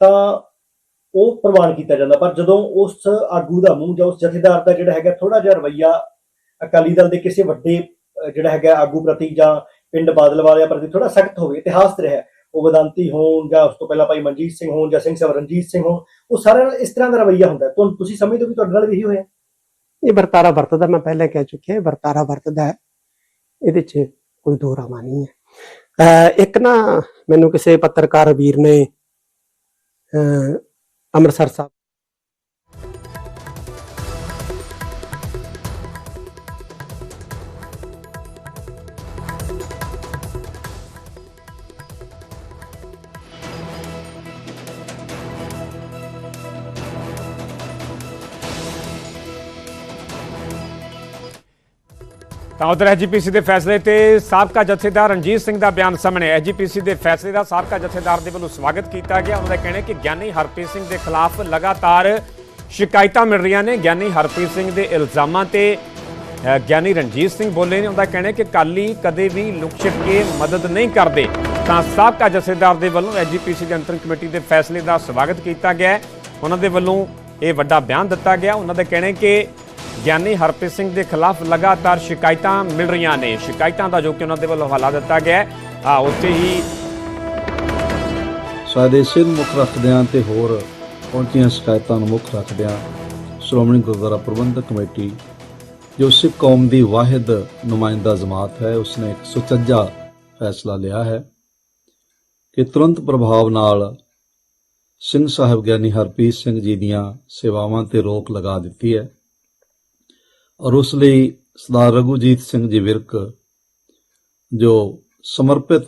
Speaker 2: ਤਾਂ ਉਹ ਪ੍ਰਵਾਨ ਕੀਤਾ ਜਾਂਦਾ। ਪਰ ਜਦੋਂ ਉਸ ਆਗੂ ਦਾ ਮੂੰਹ ਜਾਂ ਉਸ ਜਥੇਦਾਰ ਦਾ ਜਿਹੜਾ ਹੈਗਾ ਥੋੜਾ ਜਿਹਾ ਰਵਈਆ ਅਕਾਲੀ ਦਲ ਦੇ ਕਿਸੇ ਵੱਡੇ ਜਿਹੜਾ ਹੈਗਾ ਆਗੂ ਪ੍ਰਤੀ ਜਾਂ ਪਿੰਡ ਬਾਦਲ ਵਾਲਿਆਂ ਪ੍ਰਤੀ ਥੋੜਾ ਸਖਤ ਹੋਵੇ ਇਤਿਹਾਸ ਰਿਹਾ, ਉਹ ਵਦੰਤੀ ਹੋਣ ਜਾਂ ਉਸ ਤੋਂ ਪਹਿਲਾਂ ਭਾਈ ਮਨਜੀਤ ਸਿੰਘ ਹੋਣ ਜਾਂ ਸਿੰਘ ਸਾਹਿਬ ਰਣਜੀਤ ਸਿੰਘ ਹੋਣ, ਉਹ ਸਾਰਿਆਂ ਨਾਲ ਇਸ ਤਰ੍ਹਾਂ ਦਾ ਰਵਈਆ ਹੁੰਦਾ। ਤੁਹਾਨੂੰ ਤੁਸੀਂ ਸਮਝਦੇ ਹੋ ਕਿ ਤੁਹਾਡੇ ਨਾਲ ਵੀ ਇਹੀ ਹੋਇਆ?
Speaker 3: ਇਹ ਵਰਤਾਰਾ ਵਰਤਦਾ, ਮੈਂ ਪਹਿਲਾਂ ਕਹਿ ਚੁੱਕਿਆ, ਇਹ ਵਰਤਾਰਾ ਵਰਤਦਾ ਹੈ। ਇਹਦੇ 'ਚ ਕੋਈ ਦੋ ਰਾਮਾ ਨਹੀਂ ਹੈ। ਇੱਕ ਨਾ ਮੈਨੂੰ ਕਿਸੇ ਪੱਤਰਕਾਰ ਵੀਰ ਨੇ ਅਹ ਅੰਮ੍ਰਿਤਸਰ ਸਾਹਿਬ
Speaker 1: ਤਾਂ ਉਧਰ ਐਜੀਪੀਸੀ ਦੇ ਫੈਸਲੇ ਤੇ ਸਾਬਕਾ ਜਥੇਦਾਰ ਰਣਜੀਤ ਸਿੰਘ ਦਾ ਬਿਆਨ ਸਾਹਮਣੇ ਐਜੀਪੀਸੀ ਦੇ ਫੈਸਲੇ ਦਾ ਸਾਬਕਾ ਜਥੇਦਾਰ ਦੇ ਵੱਲੋਂ ਸਵਾਗਤ ਕੀਤਾ ਗਿਆ। ਉਹਨਾਂ ਦਾ ਕਹਿਣਾ ਕਿ ਗਿਆਨੀ ਹਰਪ੍ਰੀਤ ਸਿੰਘ ਦੇ ਖਿਲਾਫ ਲਗਾਤਾਰ ਸ਼ਿਕਾਇਤਾਂ ਮਿਲ ਰਹੀਆਂ ਨੇ। ਗਿਆਨੀ ਹਰਪ੍ਰੀਤ ਸਿੰਘ ਦੇ ਇਲਜ਼ਾਮਾਂ ਤੇ ਗਿਆਨੀ ਰਣਜੀਤ ਸਿੰਘ ਬੋਲੇ ਨੇ। ਉਹਦਾ ਕਹਿਣਾ ਕਿ ਕਾਲੀ ਕਦੇ ਵੀ ਲੁਕ ਛਿਪ ਕੇ ਮਦਦ ਨਹੀਂ ਕਰਦੇ। ਤਾਂ ਸਾਬਕਾ ਜਥੇਦਾਰ ਦੇ ਵੱਲੋਂ ਐਜੀਪੀਸੀ ਦੀ ਅੰਤਰਿਮ ਕਮੇਟੀ ਦੇ ਫੈਸਲੇ ਦਾ ਸਵਾਗਤ ਕੀਤਾ ਗਿਆ। ਉਹਨਾਂ ਦੇ ਵੱਲੋਂ ਇਹ ਵੱਡਾ ਬਿਆਨ ਦਿੱਤਾ ਗਿਆ। ਉਹਨਾਂ ਦਾ ਕਹਿਣਾ ਕਿ ਗਿਆਨੀ ਹਰਪ੍ਰੀਤ ਸਿੰਘ ਦੇ ਖਿਲਾਫ ਲਗਾਤਾਰ ਸ਼ਿਕਾਇਤਾਂ ਮਿਲ ਰਹੀਆਂ ਨੇ। ਸ਼ਿਕਾਇਤਾਂ ਦਾ ਜੋ ਕਿ ਉਹਨਾਂ ਦੇ ਵੱਲੋਂ ਹਵਾਲਾ ਦਿੱਤਾ ਗਿਆ ਹੈ। ਆ, ਉੱਥੇ ਹੀ
Speaker 4: ਸ਼ਾਇਦ ਇਸੇ ਮੁੱਖ ਰੱਖਦਿਆਂ ਤੇ ਹੋਰ ਪਹੁੰਚੀਆਂ ਸ਼ਿਕਾਇਤਾਂ ਨੂੰ ਮੁੱਖ ਰੱਖਦਿਆਂ ਸ਼੍ਰੋਮਣੀ ਗੁਰਦੁਆਰਾ ਪ੍ਰਬੰਧਕ ਕਮੇਟੀ, ਜੋ ਸਿੱਖ ਕੌਮ ਦੀ ਵਾਹਿਦ ਨੁਮਾਇੰਦਾ ਜਮਾਤ ਹੈ, ਉਸਨੇ ਇੱਕ ਸੁਚੱਜਾ ਫੈਸਲਾ ਲਿਆ ਹੈ ਕਿ ਤੁਰੰਤ ਪ੍ਰਭਾਵ ਨਾਲ ਸਿੰਘ ਸਾਹਿਬ ਗਿਆਨੀ ਹਰਪ੍ਰੀਤ ਸਿੰਘ ਜੀ ਦੀਆਂ ਸੇਵਾਵਾਂ ਤੇ ਰੋਕ ਲਗਾ ਦਿੱਤੀ ਹੈ। ਔਰ ਉਸ ਲਈ ਸਰਦਾਰ ਰਘੂਜੀਤ ਸਿੰਘ ਜੀ ਵਿਰਕ, ਜੋ ਸਮਰਪਿਤ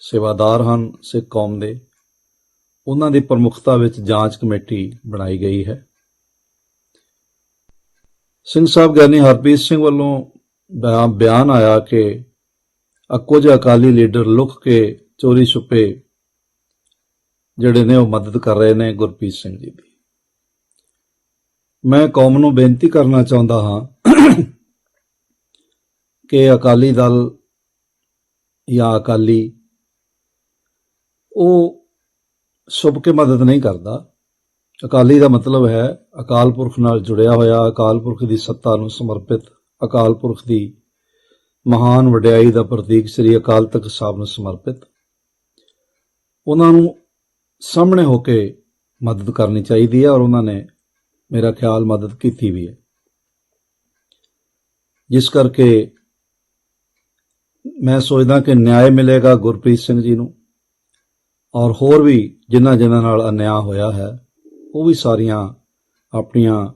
Speaker 4: ਸੇਵਾਦਾਰ ਹਨ ਸਿੱਖ ਕੌਮ ਦੇ, ਉਹਨਾਂ ਦੀ ਪ੍ਰਮੁਖਤਾ ਵਿੱਚ ਜਾਂਚ ਕਮੇਟੀ ਬਣਾਈ ਗਈ ਹੈ। ਸਿੰਘ ਸਾਹਿਬ ਗਿਆਨੀ ਹਰਪ੍ਰੀਤ ਸਿੰਘ ਵੱਲੋਂ ਬਿਆਨ ਆਇਆ ਕਿ ਅ ਕੁਝ ਅਕਾਲੀ ਲੀਡਰ ਲੁਕ ਕੇ ਚੋਰੀ ਛੁਪੇ ਜਿਹੜੇ ਨੇ ਉਹ ਮਦਦ ਕਰ ਰਹੇ ਨੇ ਗੁਰਪ੍ਰੀਤ ਸਿੰਘ ਜੀ ਦੀ। ਮੈਂ ਕੌਮ ਨੂੰ ਬੇਨਤੀ ਕਰਨਾ ਚਾਹੁੰਦਾ ਹਾਂ ਕਿ ਅਕਾਲੀ ਦਲ ਜਾਂ ਅਕਾਲੀ ਉਹ ਸੁਭ ਕੇ ਮਦਦ ਨਹੀਂ ਕਰਦਾ। ਅਕਾਲੀ ਦਾ ਮਤਲਬ ਹੈ ਅਕਾਲ ਪੁਰਖ ਨਾਲ ਜੁੜਿਆ ਹੋਇਆ, ਅਕਾਲ ਪੁਰਖ ਦੀ ਸੱਤਾ ਨੂੰ ਸਮਰਪਿਤ, ਅਕਾਲ ਪੁਰਖ ਦੀ ਮਹਾਨ ਵਡਿਆਈ ਦਾ ਪ੍ਰਤੀਕ ਸ੍ਰੀ ਅਕਾਲ ਤਖਤ ਸਾਹਿਬ ਨੂੰ ਸਮਰਪਿਤ। ਉਹਨਾਂ ਨੂੰ ਸਾਹਮਣੇ ਹੋ ਕੇ ਮਦਦ ਕਰਨੀ ਚਾਹੀਦੀ ਹੈ ਔਰ ਉਹਨਾਂ ਨੇ ਮੇਰਾ ਖਿਆਲ ਮਦਦ ਕੀਤੀ ਵੀ ਹੈ। ਜਿਸ ਕਰਕੇ ਮੈਂ ਸੋਚਦਾ ਕਿ ਨਿਆਂ ਮਿਲੇਗਾ ਗੁਰਪ੍ਰੀਤ ਸਿੰਘ ਜੀ ਨੂੰ ਔਰ ਹੋਰ ਵੀ ਜਿਨ੍ਹਾਂ ਜਿਨ੍ਹਾਂ ਨਾਲ ਅਨਿਆਂ ਹੋਇਆ ਹੈ, ਉਹ ਵੀ ਸਾਰੀਆਂ ਆਪਣੀਆਂ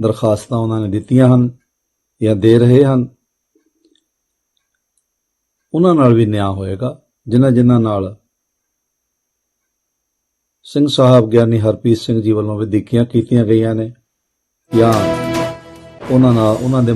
Speaker 4: ਦਰਖਾਸਤਾਂ ਉਹਨਾਂ ਨੇ ਦਿੱਤੀਆਂ ਹਨ ਜਾਂ ਦੇ ਰਹੇ ਹਨ। ਉਹਨਾਂ ਨਾਲ ਵੀ ਨਿਆਂ ਹੋਏਗਾ, ਜਿਨ੍ਹਾਂ ਜਿਨ੍ਹਾਂ ਨਾਲ ਸਿੰਘ ਸਾਹਿਬ ਗਿਆਨੀ ਹਰਪ੍ਰੀਤ ਸਿੰਘ ਜੀ ਵੱਲੋਂ ਵਧੀਕੀਆਂ ਕੀਤੀਆਂ ਗਈਆਂ ਨੇ। ਜਾਂ ਉਹਨਾਂ ਨਾਲ, ਉਹਨਾਂ ਦੇ